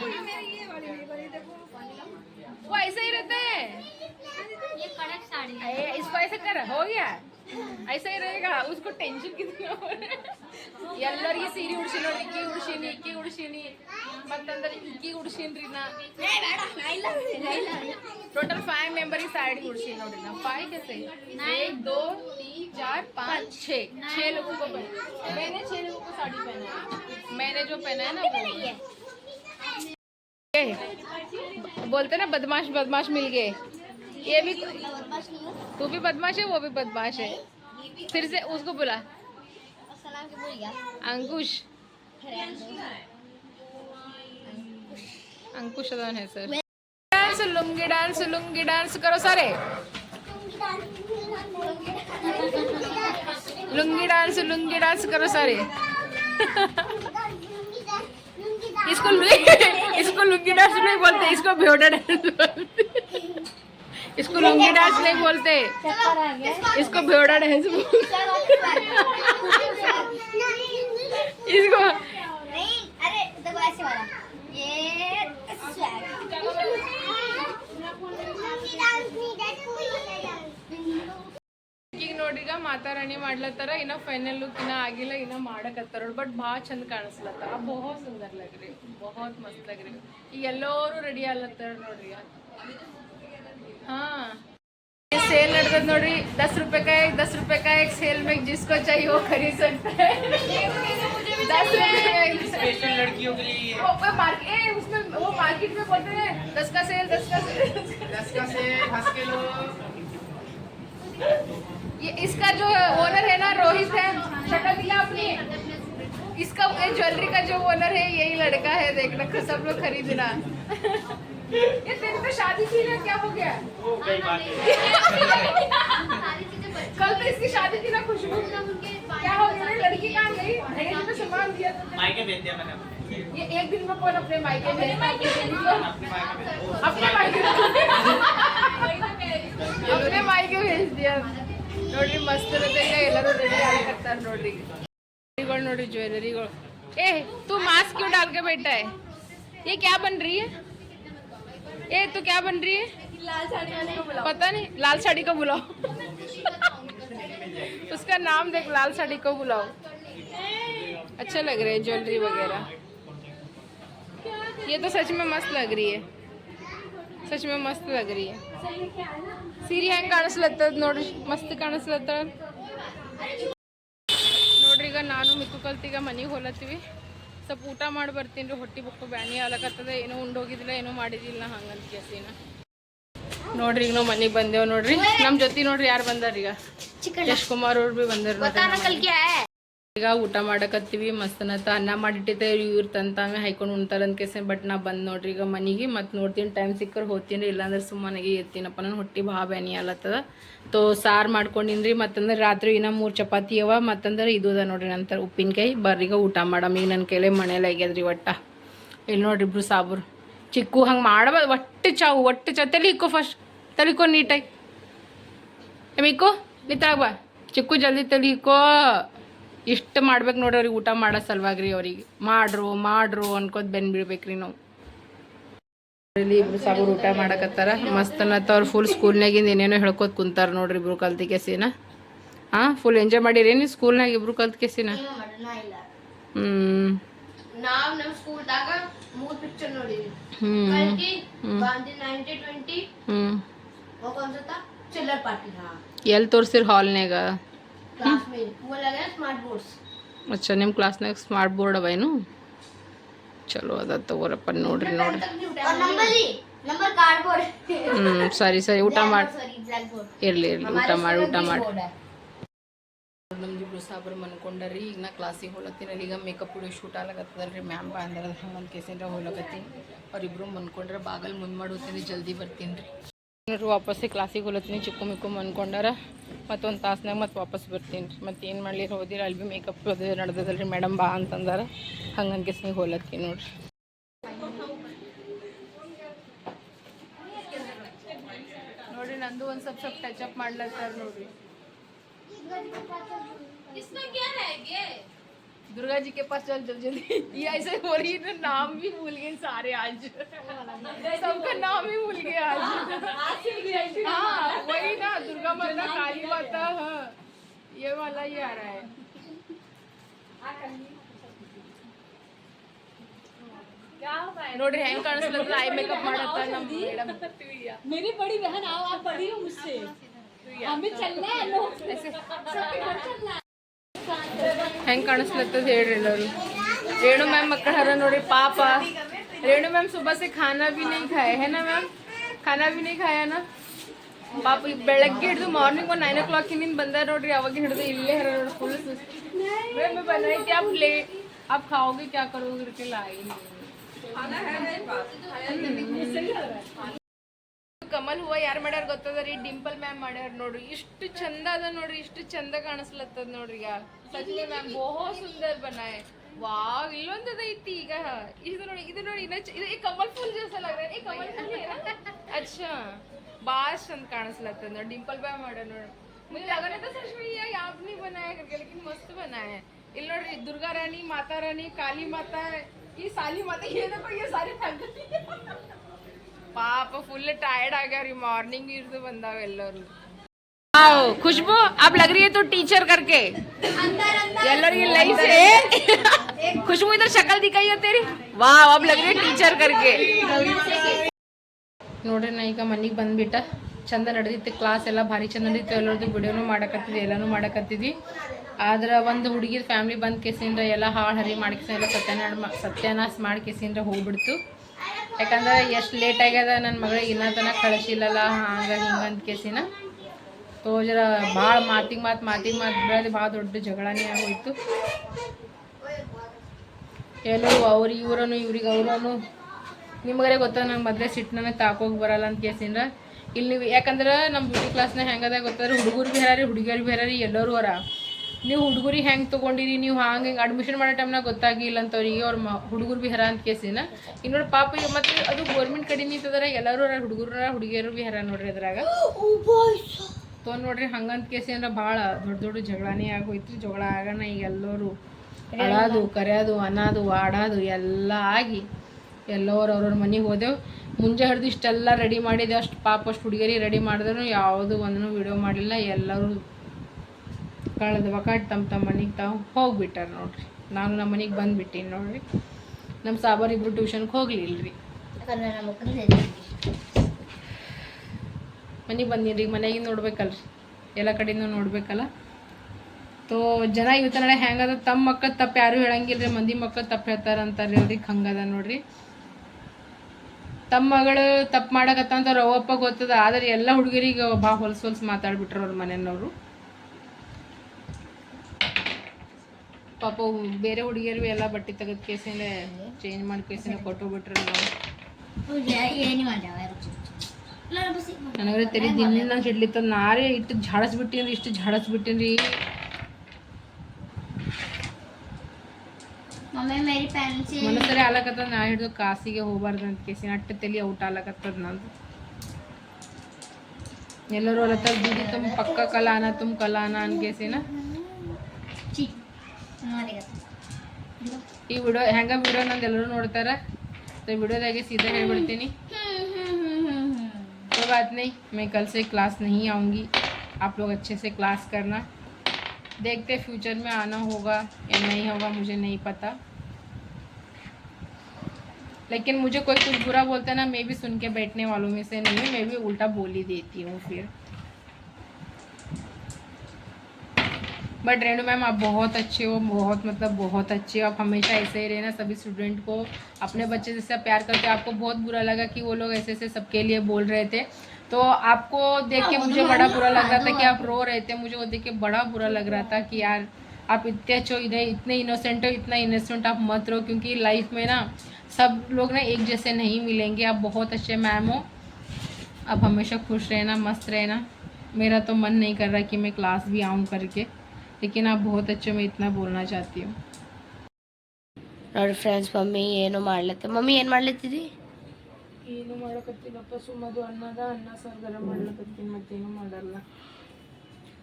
वो ऐसा ही रहता है ये कड़क साड़ी अरे, इसको ऐसा कर हो गया ऐसा ही रहेगा उसको टेंशन कितना हो रहा है ಎಲ್ಲರಿಗೆ ಸೀರೆ ಉಡ್ಸಿ ನೋಡಿ ಇಕ್ಕಿ ಉಡ್ಸೀನಿ ಇಕ್ಕಿ ಉಡ್ಸೀನಿ ಮತ್ತಂದ್ರೆ ಇಕ್ಕಿ ಉಡ್ಸೀನ್ರಿ ನಾ टोटल फाइव मेंबर ही साइड कुर्सी नोड़ी ना फाइव कैसे एक दो तीन चार पाँच छः छह लोगों को पहना मैंने छह लोगों को साड़ी पहना है मैंने जो पहना है ना वो ए, बोलते ना, बदमाश बदमाश मिल गए। ये भी तू भी बदमाश है, वो भी बदमाश है। फिर से उसको बुला। अंकुश। अंकुश है, sir. Dance, lungi dance lungi dance करो सारे। लुंगी डांस लुंगी डांस करो सारे। इसको नहीं बोलते इसको भेड़ा डांस बोलते। इसको लुंगी डांस नहीं बोलते। इसको भेड़ा डांस बोलते। इसको नहीं अरे देखो ऐसे वाला ये ಈಗ ನೋಡ್ರಿಗ ಮಾತಾರಾಣಿ ಮಾಡ್ಲತ್ತಾರ ಇನ್ನ ಫೈನಲ್ ಲುಕ್ ಇನ್ನ ಆಗಿಲ್ಲ ಇನ್ನ ಮಾಡಕತ್ತಾರ ಬಟ್ ಭಾಳ ಚಂದ ಕಾಣಿಸ್ಲತ್ತಾರ ಬಹುತ್ ಸುಂದರ್ ಲಗ್ರಿ ಬಹುತ್ ಮಸ್ತ್ ಲಗ್ರಿ ಈಗ ಎಲ್ಲರೂ ರೆಡಿ ಆಗ್ಲತ್ತಾರ ನೋಡ್ರಿ ಈಗ. ಹಾ सेल नड़द नोड़ी दस रुपए का एक दस रुपए का एक सेल में जिसको चाहिए वो खरीद सकता है दस रुपए का एक स्पेशल लड़कियों के लिए वो वो मार्केट ए, उसमें वो मार्केट में बोलते हैं दस का सेल दस का सेल दस का से हंस के लो ये इसका जो ओनर है ना रोहित है शक्ल दिया अपनी इसका ज्वेलरी का जो ओनर है यही लड़का है देखना सब लोग खरीदना। ये तेरी तो शादी थी ना क्या हो गया? कल तो इसकी शादी थी ना खुशबू। क्या हो गया? लड़की कहाँ गई? दहेज में सामान दिया मायके भेज दिया मैंने ये एक दिन में कौन अपने मायके भेजता है? अपने मायके भेज अपने मायके भेज दिया। ನೋಡ್ರಿ ಮಸ್ತ್ ಇರುತ್ತೆ ಈಗ ಎಲ್ಲರೂ ರೆಡಿ ಆಗಕತ್ತಾರ ನೋಡ್ರಿ ಜ್ಯುವೆಲರಿಗಳು ನೋಡ್ರಿ ಜ್ಯುವೆಲರಿಗಳು ए तू मास्क क्यों डाल के बैठा है ये क्या बन रही है ए तू क्या बन रही है लाल साड़ी वाले को बुलाओ पता नहीं लाल साड़ी को बुलाओ उसका नाम देख लाल साड़ी को बुलाओ अच्छा लग रहा है ज्वेलरी वगैरह ये तो सच में मस्त लग रही है सच में मस्त लग रही है ಸೀರೆ ಹೆಂಗ್ ಕಾಣಿಸ್ಲತ್ತದ ನೋಡ್ರಿ, ಮಸ್ತ್ ಕಾಣಿಸ್ಲತ್ತ ನೋಡ್ರಿ ಈಗ ನಾನು ಮಿಕ್ಕು ಕಲ್ತೀಗ ಮನೆಗೆ ಹೋಲತ್ತೀವಿ. ಸ್ವಲ್ಪ ಊಟ ಮಾಡಿ ಬರ್ತೀನಿ ರೀ, ಹೊಟ್ಟೆ ಬುಕ್ಕು ಬ್ಯಾನಿ ಆಲಕತ್ತದ ಏನೋ ಹೋಗಿದಿಲ್ಲ ಏನೋ ಮಾಡಿದಿಲ್ಲ ಹಂಗಂತ ಕೇಸಿನ. ನೋಡ್ರಿ ಈಗ ನಾವು ಮನೆಗೆ ಬಂದೇವ್ ನೋಡ್ರಿ. ನಮ್ಮ ಜೊತೆ ನೋಡ್ರಿ ಯಾರು ಬಂದಾರ ಈಗ? ಯಶ್ ಕುಮಾರ್ ಅವ್ರು ಭೀ ಬಂದಾರ ನೋಡ್ರಿ. ಈಗ ಊಟ ಮಾಡಕತ್ತೀವಿ ಮಸ್ತನತ್ತ ಅನ್ನ. ಮಾಡಿಟ್ಟಿದ್ದೆ, ಇವ್ರು ತಂತಾವೆ ಹಾಯ್ಕೊಂಡು ಉಣ್ತಾರಂತ ಕೇಸ ಬಟ್ ನಾ ಬಂದು ನೋಡ್ರಿ ಈಗ ಮನೆಗೆ ಮತ್ತು ನೋಡ್ತೀನಿ, ಟೈಮ್ ಸಿಕ್ಕರೆ ಹೋಗ್ತೀನಿ, ಇಲ್ಲಾಂದ್ರೆ ಸುಮ್ಮನೆಗೆ ಇರ್ತೀನಪ್ಪ ನಾನು ಹೊಟ್ಟಿ ಭಾಳ ಬ್ಯಾನಿ ಅಲ್ಲತ್ತದ ತೋ, ಸಾರು ಮಾಡ್ಕೊಂಡಿನ್ರಿ, ಮತ್ತಂದ್ರೆ ರಾತ್ರಿ ಇನ್ನೂ ಮೂರು ಚಪಾತಿ ಅವ, ಮತ್ತಂದ್ರೆ ಇದು ಅದ ನೋಡ್ರಿ ನಂತರ ಉಪ್ಪಿನಕಾಯಿ. ಬರ್ರೀಗ ಊಟ ಮಾಡಮ್, ಈಗ ನನ್ನ ಕೈಲೇ ಮನೇಲಿ ಆಗ್ಯದ್ರಿ ಒಟ್ಟ. ಇಲ್ಲಿ ನೋಡ್ರಿ ಇಬ್ರು ಸಾಬ್ರು. ಚಿಕ್ಕು ಹಂಗೆ ಮಾಡಬಾರ್ದು, ಒಟ್ಟು ಚಾವು, ಒಟ್ಟು ಚಾ ಇಕ್ಕೋ ಫಸ್ಟ್ ತಲಿಕೋ ನೀಟಾಗಿ. ಮಿಕ್ಕು ನಿತ್ತಾಗ ಬಾ. ಚಿಕ್ಕು ಜಲ್ದಿ ತಲಿಕೋ ಇಷ್ಟು ಮಾಡ್ಬೇಕು ನೋಡ್ರಿ ಅವ್ರಿಗೆ ಊಟ ಮಾಡೋ ಸಲುವಾಗಿ ಅವ್ರಿಗೆ. ಮಾಡ್ರು ಮಾಡ್ರು ಅನ್ಕೋತ ಬೆನ್ ಬಿಡ್ಬೇಕ್ರಿ ನಾವು. ಇಲ್ಲಿ ಇಬ್ರು ಸಾಬರು ಊಟ ಮಾಡಕತ್ತಾರ. ಮಸ್ತ್ ಅನ್ನತ್ತ ಅವ್ರು ಫುಲ್ ಸ್ಕೂಲ್ನಾಗಿಂದ ಏನೇನೋ ಹೇಳ್ಕೊತ ಕುಂತಾರ ನೋಡ್ರಿ ಇಬ್ರು ಕಲ್ತಿ ಕೆಸಿನ. ಹಾಂ ಫುಲ್ ಎಂಜಾಯ್ ಮಾಡಿರೇನಿ ಸ್ಕೂಲ್ನಾಗ ಇಬ್ರು ಕಲ್ತ್ ಕೆಸಿನ? ಹ್ಞೂ ನಾವ್ ನಮ್ ಸ್ಕೂಲ್ದಾಗ ಮೂರ್ ಪಿಕ್ಚರ್ ನೋಡಿದ್ವಿ ಹ್ಞೂ ಕಲ್ಕಿ ಗಾಂಧಿ ನೈನ್ಟಿ ಟ್ವೆಂಟಿ ಹ್ಞೂ ಒಂದ್ಸತ ಚಿಲ್ಲರ್ ಪಾರ್ಟಿ ಹಾ ಎಲ್ಲಿ ತೋರಿಸಿರಿ ಹಾಲ್ನ್ಯಾಗ ಅಚ್ಚಾ ನಿಮ್ಮ ಕ್ಲಾಸ್ನಾಗ ಸ್ಮಾರ್ಟ್ ಬೋರ್ಡ್ ಅವೇನು ಚಲೋ ಅದ ತಗೋರಪ್ಪ ನೋಡ್ರಿ ನೋಡ್ರಿ. ನಮ್ಮಲ್ಲಿ ನಂಬರ್ ಕಾರ್ಡ್ ಬೋರ್ಡ್ ಹ್ಞೂ ಸರಿ ಸರಿ ಊಟ ಮಾಡಿ ಸಾರಿ ಇರಲಿ ಬೋರ್ಡ್ ಇರ್ಲಿ ಇರ್ಲಿ ಊಟ ಮಾಡಿ ಊಟ ಮಾಡಿ. ನಮ್ದು ಇಬ್ರು ಸಾಬ್ರು ಮನ್ಕೊಂಡರಿ ಈಗ ನಾ ಕ್ಲಾಸಿಗೆ ಹೋಲತ್ತೀನಿ ಈಗ ಮೇಕಪ್ ಹುಡುಗಿ ಶೂಟ್ ಆಗ್ಲತ್ತದಲ್ರಿ ಮ್ಯಾಮ್ ಬಾ ಅಂದ್ರೆ ಹಂಗಂತ ಕೇಸಿಂದ ಹೋಗ್ಲಕತ್ತೀನಿ ಅವ್ರಿಬ್ರು ಮನ್ಕೊಂಡ್ರೆ ಬಾಗಲ್ ಮುಂದೆ ಮಾಡೋತೀನಿ ಜಲ್ದಿ ಬರ್ತೀನಿ ರೀ ನೋಡ್ರಿ ವಾಪಸ್ಸಿ ಕ್ಲಾಸಿಗೆ ಹೋಲತ್ತೀನಿ ಚಿಕ್ಕು ಮಿಕ್ಕು ಮನ್ಕೊಂಡಾರ ಮತ್ತೊಂದು ತಾಸ್ನಾಗ ಮತ್ತೆ ವಾಪಸ್ ಬರ್ತೀನಿ. ರೀ ಮತ್ತೆ ಏನು ಮಾಡ್ಲಿ ಹೋದಿರ ಅಲ್ಲಿ ಭೀ ಮೇಕಪ್ ಅದು ನಡೆದದಲ್ರಿ ಮೇಡಮ್ ಬಾ ಅಂತಂದಾರ. ಹಂಗಂತ ಕೇಸಿಗೆ ಹೋಲತ್ತೀನಿ ನೋಡ್ರಿ. ನೋಡ್ರಿ ನಂದು ಒಂದು ಸ್ವಲ್ಪ ಸ್ವಲ್ಪ ಟಚ್ ಅಪ್ ಮಾಡ್ಲತ್ತಾರ ನೋಡ್ರಿ. दुर्गा जी के पास चल जल जल्दी ये ऐसे हो रही है नाम भी भूल गए सारे आज। सबका नाम ही भूल गए आज। हाँ वही ना दुर्गा माता काली माता हाँ। ये वाला ये आ रहा है। नोट हैंग करने से लग रहा है मेकअप मॉडल था ना मैडम। मेरी बड़ी बहन आओ आप पढ़ी हो मुझसे हमें चलना है लोग ऐसे। सबके घर चलना है। ಹೆಂಗೆ ಕಾಣಿಸ್ಲತ್ತದ ಹೇಳ್ರಿ ಎಲ್ಲರು. ರೇಣು ಮ್ಯಾಮ್ ಮಕ್ಕಳ ಹರ ನೋಡ್ರಿ ಪಾಪ. ರೇಣು ಮ್ಯಾಮ್ ಸುಬಾಸಿ ಖಾನಾ ಭಿ ನೀ ಖಾಯ. ಹೇನಾ ಮ್ಯಾಮ್ ಖಾನಾ ಭಿ ನೀ ಖಾಯನ? ಪಾಪ ಈಗ ಬೆಳಗ್ಗೆ ಹಿಡಿದು ಮಾರ್ನಿಂಗ್ ಒಂದು ನೈನ್ ಓ ಕ್ಲಾಕಿನಿಂದ ಬಂದಾರ ನೋಡ್ರಿ, ಅವಾಗ ಹಿಡಿದು ಇಲ್ಲೇ ಹರ ನೋಡಿ ಫುಲ್ ಸುಸ್ತು. ಬನ್ನಿ ಆಪ್ ಲೇಟ್ ಆಪ್ ಖಾವೋಗೆ ಕ್ಯಾ ಕರೋಗೆ ಕಮಲ್ ಹೂವ ಯಾರು ಮಾಡ್ಯಾರ ಗೊತ್ತದ ರೀ? ಡಿಂಪಲ್ ಮ್ಯಾಮ್ ಮಾಡ್ಯಾರ ನೋಡ್ರಿ. ಇಷ್ಟು ಚಂದ ಅದ ನೋಡ್ರಿ, ಇಷ್ಟು ಚಂದ ಕಾಣಿಸ್ಲತ್ತದ ನೋಡ್ರಿ ಈಗ. ಸಚ್ ಮ್ಯಾಮ್ ಬಹಳ ಸುಂದರ್ ಬನ್ನಾಯ್ ವಾವ್, ಇಲ್ಲೊಂದದ ಐತಿ ಈಗ. ಇದು ನೋಡಿ ಇದು ನೋಡಿ ಇದು ಈ ಕಮಲ್ ಫುಲ್ ಜೇಸಲ್ ಆಗ್ರೆ ಈ ಕಮಲ್ ಫುಲ್ ಚಂದ ಕಾಣಿಸ್ಲತ್ತ ನೋಡಿ, ಡಿಂಪಲ್ ಬಾಯ್ ಮಾಡ ನೋಡಿ. ಮುಂದೆ ಲಗನ ತ ಸಶ್ಮಿ ಯಾವ್ನಿ ಲೇಕಿನ್ ಮಸ್ತ್ ಬನಾಯ ಇಲ್ಲಿ ನೋಡ್ರಿ, ದುರ್ಗಾ ರಾಣಿ, ಮಾತಾ ರಾಣಿ, ಕಾಳಿ ಮಾತಾ. ಈ ಸಾಲಿ ಮಾತಾ ಏನಪ್ಪ ಈ ಪಾಪ ಫುಲ್ ಟಯರ್ಡ್ ಆಗ್ಯಾವ್ರಿ ಮಾರ್ನಿಂಗ್ ಇರ್ದು ಬಂದಾವ ಎಲ್ಲರೂ. ಖುಷ್ಬು अब लग रही है तो टीचर करके ಎಲ್ಲರಿಗೆ ಲೈಫ್ खुशबू इधर शक्ल दिखाई है तेरी वाह अब लग रही है टीचर करके ನೋಡ್ರಿ ನಾ ಈಗ ಮನೆಗೆ ಬಂದ್ಬಿಟ್ಟ ಚಂದ ನಡೆದಿತ್ತು ಕ್ಲಾಸ್ ಎಲ್ಲ ಭಾರಿ ಚಂದ ನಡೀತು ಎಲ್ಲರದ್ದು ವಿಡಿಯೋನು ಮಾಡಕತ್ತಿದ್ವಿ ಎಲ್ಲನೂ ಮಾಡಕತ್ತಿದ್ವಿ ಆದ್ರೆ ಒಂದು ಹುಡುಗಿದ ಫ್ಯಾಮ್ಲಿ ಬಂದ್ ಕೇಸಿಂದ ಎಲ್ಲ ಹಾಳು ಹರಿ ಮಾಡ್ಕೇಸ ಎಲ್ಲ ಸತ್ಯನಾಶ ಮಾ ಸತ್ಯನಾಶ ಮಾಡಿ ಕೇಸಿಂದ ಹೋಗ್ಬಿಡ್ತು ಯಾಕಂದ್ರೆ ಎಷ್ಟು ಲೇಟ್ ಆಗ್ಯದ ನನ್ನ ಮಗಳಿಗೆ ಇನ್ನೂ ತನಕ ಕಳಿಸಿಲ್ಲಲ್ಲ ಹಂಗ ಹಿಂಗಂತ ಕೇಸಿನ ತೋ ಜರ ಭಾಳ ಮಾತಿಗೆ ಮಾತು ಮಾತಿಗೆ ಮಾತು ಬೆಳೆದು ಭಾಳ ದೊಡ್ಡ ಜಗಳನೇ ಆಗೋಯ್ತು. ಎಲ್ಲರೂ ಅವ್ರು ಇವ್ರನು, ಇವ್ರಿಗೆ ಅವ್ರನು. ನಿಮಗರೇ ಗೊತ್ತದ ನಂಗೆ ಮದುವೆ ಸಿಟ್ಟನ ತಾಕೋಗಿ ಬರಲ್ಲ ಅಂತ ಕೇಸಿನ್ರ ಇಲ್ಲಿ ನೀವು ಯಾಕಂದ್ರೆ ನಮ್ಮ ಬ್ಯೂಟಿ ಕ್ಲಾಸ್ನ ಹೆಂಗದ ಗೊತ್ತಂದ್ರೆ ಹುಡುಗರು ಭೀ ಹರಾರಿ, ಹುಡುಗಿಯರು ಭೀ ಎಲ್ಲರೂ ಅರ. ನೀವು ಹುಡುಗರಿಗೆ ಹೆಂಗೆ ತೊಗೊಂಡಿರಿ, ನೀವು ಹಂಗೆ ಹಿಂಗೆ ಅಡ್ಮಿಷನ್ ಮಾಡೋ ಟೈಮ್ನಾಗ ಗೊತ್ತಾಗಿಲ್ಲ ಅಂತ ಅವ್ರಿಗೆ ಅವ್ರ ಮ, ಹುಡುಗರು ಭೀ ಹರ ಅಂತ ಕೇಸಿನ ಇನ್ನು ನೋಡಿ ಪಾಪ ಈಗ ಮತ್ತೆ ಅದು ಗೌರ್ಮೆಂಟ್ ಕಡೆ ನಿಂತದ್ರೆ ಎಲ್ಲರೂ ಹುಡುಗರು ಹುಡುಗಿಯರು ಭೀ ಹರ ನೋಡ್ರಿ ಅದ್ರಾಗ ತೊಗೊಂಡು ನೋಡ್ರಿ, ಹಂಗಂತ ಕೇಸಿ ಅಂದ್ರೆ ಭಾಳ ದೊಡ್ಡ ದೊಡ್ಡ ಜಗಳನೇ ಆಗೋಯ್ತು ಜಗಳ ಆಗೋಣ ಈಗ ಎಲ್ಲರೂ. ಅಳೋದು, ಕರೆಯೋದು ಅನ್ನೋದು ಆಡೋದು, ಎಲ್ಲ ಆಗಿ ಎಲ್ಲೋರು ಅವ್ರವ್ರ ಮನೆಗೆ ಹೋದೆವು. ಮುಂಜೆ ಹಿಡಿದು ಇಷ್ಟೆಲ್ಲ ರೆಡಿ ಮಾಡಿದೆ, ಅಷ್ಟು ಪಾಪ, ಅಷ್ಟು ಹುಡುಗಿಯರಿಗೆ ರೆಡಿ ಮಾಡಿದ್ರು, ಯಾವುದು ಒಂದೂ ವಿಡಿಯೋ ಮಾಡಿಲ್ಲ, ಎಲ್ಲರೂ ಕಳೆದ ಒಕಾಟ್ ತಮ್ಮ ತಮ್ಮ ಮನೆಗೆ ತಾವು ಹೋಗ್ಬಿಟ್ಟಾರೆ ನೋಡ್ರಿ. ನಾನು ನಮ್ಮ ಮನೆಗೆ ಬಂದುಬಿಟ್ಟೀನಿ ನೋಡ್ರಿ. ನಮ್ಮ ಸಾಬಾರಿಬ್ರು ಟ್ಯೂಷನ್ಗೆ ಹೋಗ್ಲಿಲ್ಲ ರೀ ಮನೆಗೆ ಬಂದೀನಿ ರೀ ಮನೆಗೆ ನೋಡ್ಬೇಕಲ್ರಿ. ಎಲ್ಲ ಕಡೆನೂ ನೋಡ್ಬೇಕಲ್ಲ? ತೋ, ಜನ ಇವತ್ತು ನಡೆ ಹೆಂಗದ ತಮ್ಮ ಮಕ್ಕಳು ತಪ್ಪು ಯಾರು ಹೇಳಂಗಿಲ್ಲ ರೀ ಮಂದಿ ಮಕ್ಕಳು ತಪ್ಪು ಹೇಳ್ತಾರ ಅಂತಾರೆ ಅಲ್ರಿ ಹಂಗದ ನೋಡ್ರಿ. ತಮ್ಮ ಮಗಳು ತಪ್ಪು ಮಾಡಕತ್ತ ಅಂತ ಅವ್ರ ಅವ್ವಪ್ಪ ಗೊತ್ತದ, ಆದ್ರೆ ಎಲ್ಲ ಹುಡುಗರಿಗೆ ಭಾಳ ಹೊಲ್ಸ್ ಹೊಲ್ಸ್ ಮಾತಾಡ್ಬಿಟ್ರು ಅವ್ರ ಮನೆಯವರು ಪಾಪ ಬೇರೆ ಹುಡುಗಿಯರು ಎಲ್ಲ ಬಟ್ಟೆ ತೆಗೆದ ಕೇಸಿಂದ ಚೇಂಜ್ ಮಾಡಿ ಕೇಸಿಂದ ಕೊಟ್ಟು ಮಾಡ್ಯಾವ ನನಗರೆ ತಲೆ ದಿನ ಹಿಡ್ಲಿತ್ತ ನಾರೇ ಇಟ್ಟು ಝಾಡಿಸ್ಬಿಟ್ಟಿನ್ರಿ ಇಷ್ಟು ಝಾಡಿಸ್ಬಿಟ್ಟಿನ್ರಿ ಒಂದೊಂದ್ಸರಿ ಆಲಕತ್ತದ ನಾ ಹಿಡಿದು ಕಾಸಿಗೆ ಹೋಗ್ಬಾರ್ದು ಅಂತ ಕೇಸಿ ಅಟ್ಟ ತಲೆ ಔಟ್ ಆಲಕತ್ತದ ನಂದು. ಎಲ್ಲರೂ ಅಲ್ಲತ್ತಾರ ದೀದಿ ತುಂಬ ಪಕ್ಕ ಕಲಾನ ತುಂಬ ಕಲಾನ ಅನ್ಕೇಸಿನ ಈ ವಿಡಿಯೋ ಹೆಂಗ ವಿಡಿಯೋ ನಂದು ಎಲ್ಲರೂ ನೋಡ್ತಾರ ವಿಡಿಯೋದಾಗೆ ಸೀದಾ ಹೇಳ್ಬಿಡ್ತೀನಿ. बात नहीं, मैं कल से क्लास नहीं आऊँगी। आप लोग अच्छे से क्लास करना। देखते फ्यूचर में आना होगा या नहीं होगा, मुझे नहीं पता। लेकिन मुझे कोई कुछ बुरा बोलता ना, मैं भी सुन के बैठने वालों में से नहीं मैं भी उल्टा बोली देती हूँ फिर। बट रेणु मैम, आप बहुत अच्छे हो, बहुत मतलब बहुत अच्छे हो। आप हमेशा ऐसे ही रहना, सभी स्टूडेंट को अपने बच्चे जैसे प्यार करते आपको बहुत बुरा लगा कि वो लोग ऐसे ऐसे सबके लिए बोल रहे थे। तो आपको देख के मुझे बड़ा बुरा लग रहा था कि आप रो रहे थे। मुझे वो देख के बड़ा बुरा लग रहा था कि यार, आप इतने अच्छे इतने इनोसेंट हो, इतना इनोसेंट आप मत रहो क्योंकि लाइफ में ना सब लोग ना एक जैसे नहीं मिलेंगे। आप बहुत अच्छे मैम हो। आप हमेशा खुश रहना, मस्त रहना। मेरा तो मन नहीं कर रहा कि मैं क्लास भी आऊँ करके। लेकिन आप बहुत अच्छे मैं इतना बोलना चाहती हूँ ನೋಡಿ ಫ್ರೆಂಡ್ಸ್ ಮಮ್ಮಿ ಏನು ಮಾಡ್ಲತ್ತೆ ಮಮ್ಮಿ ಏನು ಮಾಡ್ಲತ್ತಿದಿ ಏನು ಮಾಡಕತ್ತಿಲ್ಲಪ್ಪ ಸುಮ್ಮದು ಅನ್ನದ ಅನ್ನ ಸಾರು ಗರಂ ಮಾಡ್ಲಕತ್ತೀನಿ ಮತ್ತೇನು ಮಾಡಲ್ಲ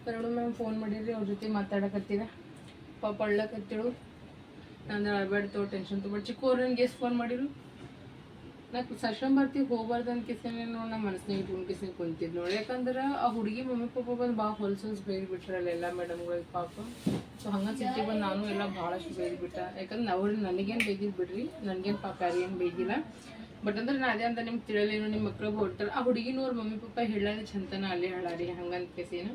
ಎರಡು ಮ್ಯಾಮ್ ಫೋನ್ ಮಾಡಿದ್ರಿ ಅವ್ರ ಜೊತೆ ಮಾತಾಡಕತ್ತೀರ ಪಾಪ ಅಳ್ಳಕತ್ತಿಳು ನಂದು ಅಳ್ಬೇಡ ತೋ ಟೆನ್ಷನ್ ತೊಗೊಬೇಡ ಚಿಕ್ಕವ್ರನ್ಗೆ ಎಷ್ಟು ಫೋನ್ ಮಾಡಿರು ಸಶ್ರಮ್ ಬರ್ತಿ ಹೋಗ್ಬಾರ್ದು ಅಂತ ಕಿಸಿನ ನೋಡಿ ನಮ್ಮ ಮನಸ್ಸಿನಾಗ ಇಟ್ಕೊಂಡು ಕುಂತಿದ್ದು ನೋಡಿ. ಯಾಕಂದ್ರೆ ಆ ಹುಡುಗಿ ಮಮ್ಮಿ ಪಪ್ಪ ಬಂದು ಭಾಳ ಹೊಲ್ಸಲ್ಸ್ ಬಿಟ್ರೆ ಬಿಟ್ರಲ್ಲ ಎಲ್ಲ ಮೇಡಮ್ಗಳಿಗೆ ಪಾಪ. ಸೊ ಹಂಗೆ ಸಿಟ್ಟಿ ಬಂದು ನಾನು ಎಲ್ಲ ಭಾಳಷ್ಟು ಬೇರೆ ಬಿಟ್ಟ. ಯಾಕಂದ್ರೆ ಅವ್ರು ನನಗೇನು ಬೈದಿದ್ದು ಬಿಡ್ರಿ, ನನಗೇನು ಪಾಪ ಯಾರಿಗೇನು ಬೇಗಿಲ್ಲ ಬಟ್ ಅಂದ್ರೆ ನಾ ಅದೇ ಅಂತ ನಿಮ್ಗೆ ತಿಳಲೇನು ನಿಮ್ಮ ಮಕ್ಳಿಗೆ ಹೊಡ್ತಾರೆ ಆ ಹುಡುಗಿನೂ ಅವ್ರ ಮಮ್ಮಿ ಪಪ್ಪ ಹೇಳೋದು ಚಂತನ ಅಲ್ಲೇ ಹೇಳಾರಿ ಹಂಗಂತ ಕೇಸಿನ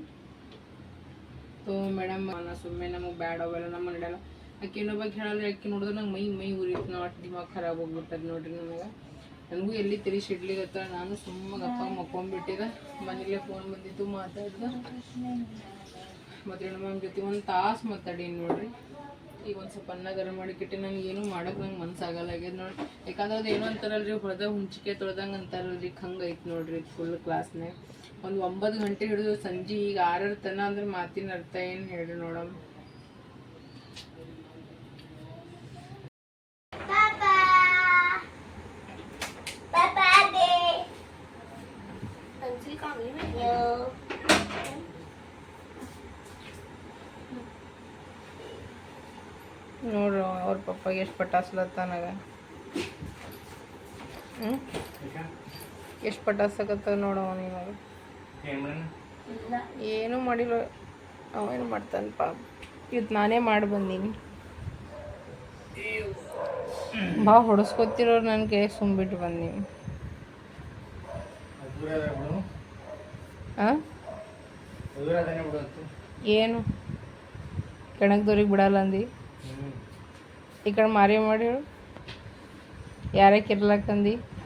ತೋ ಮೇಡಮ್ ನಾ ಸುಮ್ಮನೆ ನಮಗೆ ಬ್ಯಾಡ ಅವೆಲ್ಲ ನಮ್ಮ ನಡೆಯಲ್ಲ ಆಕೆ ಇನ್ನೊಬ್ಬ ಹೇಳಲ್ಲ ಆಕೆ ನೋಡಿದ್ರೆ ನಂಗೆ ಮೈ ಮೈ ಉರಿತು ನಾವು ಅಷ್ಟು ದಿಮಾಗ್ ಖರಾಬ್ ಹೋಗ್ಬಿಟ್ಟದ ನೋಡ್ರಿ ನನಗೆ ನನಗೂ ಎಲ್ಲಿ ತಿಳಿ ಸಿಡ್ಲಿಗತ್ತ ನಾನು ಸುಮ್ಮನೆ ಅಪ್ಪ ಮಕ್ಕೊಂಡ್ಬಿಟ್ಟಿದೆ. ಮನೇಲೆ ಫೋನ್ ಬಂದಿತ್ತು ಮಾತಾಡ್ದ. ಮತ್ತೆ ಮ್ಯಾಮ್ ಜೊತೆ ಒಂದು ತಾಸು ಮಾತಾಡೀನಿ ನೋಡ್ರಿ. ಈಗ ಒಂದು ಸ್ವಲ್ಪ ಅನ್ನ ಗರಂ ಮಾಡಿಕಿಟ್ಟು ನಂಗೆ ಏನೂ ಮಾಡೋಕೆ ನಂಗೆ ಮನ್ಸಾಗಲ್ಲ. ಆಗ್ಯದ ನೋಡಿ ಯಾಕಂದ್ರೆ ಅದು ಏನೋ ಅಂತಾರಲ್ರಿ ಹೊಡೆದ ಹುಂಚಿಕೆ ತೊಳ್ದಂಗೆ ಅಂತಾರಲ್ರಿ. ಹಂಗೆ ಐತೆ ನೋಡ್ರಿ ಫುಲ್ ಕ್ಲಾಸ್ನಾಗ ಒಂದು ಒಂಬತ್ತು ಗಂಟೆ ಹಿಡಿದು ಸಂಜೆ ಈಗ ಆರರ ತನ ಅಂದ್ರೆ ಮಾತಿನ ಅರ್ಥ ಏನು ಹೇಳ್ರಿ ನೋಡಮ್ ನೋಡ್ರಿ ಅವ್ರ ಪಪ್ಪಾಗೆ ಎಷ್ಟು ಪಟಾಸ್ಲತ್ತಾನಾಗ ಹ್ಞೂ ಎಷ್ಟು ಪಟಾಸಕತ್ತ ನೋಡವ ನಿಮಗೆ ಏನೂ ಮಾಡಿಲ್ಲ. ಅವೇನು ಮಾಡ್ತಾನೆ ಪಾಪ ಇವತ್ತು ನಾನೇ ಮಾಡಿ ಬಂದೀನಿ. ಭಾಳ ಹೊಡೆಸ್ಕೊತಿರೋರು ನನಗೆ ಸುಮ್ಬಿಟ್ಟು ಬಂದೀನಿ ದೂರ ಅದ ಬಿಡು ಹಾಂ ದೂರ ಅದನ್ನೇ ಬಿಡತ್ತು ಏನು? ಕೆಣಕ್ದವ್ರಿಗೆ ಬಿಡಲ್ಲ ಅಂದು. ಈ ಕಡೆ ಮಾರಿ ಮಾಡಿ ಹೇಳು. ಇರ್ಲಕ್ಕಂದು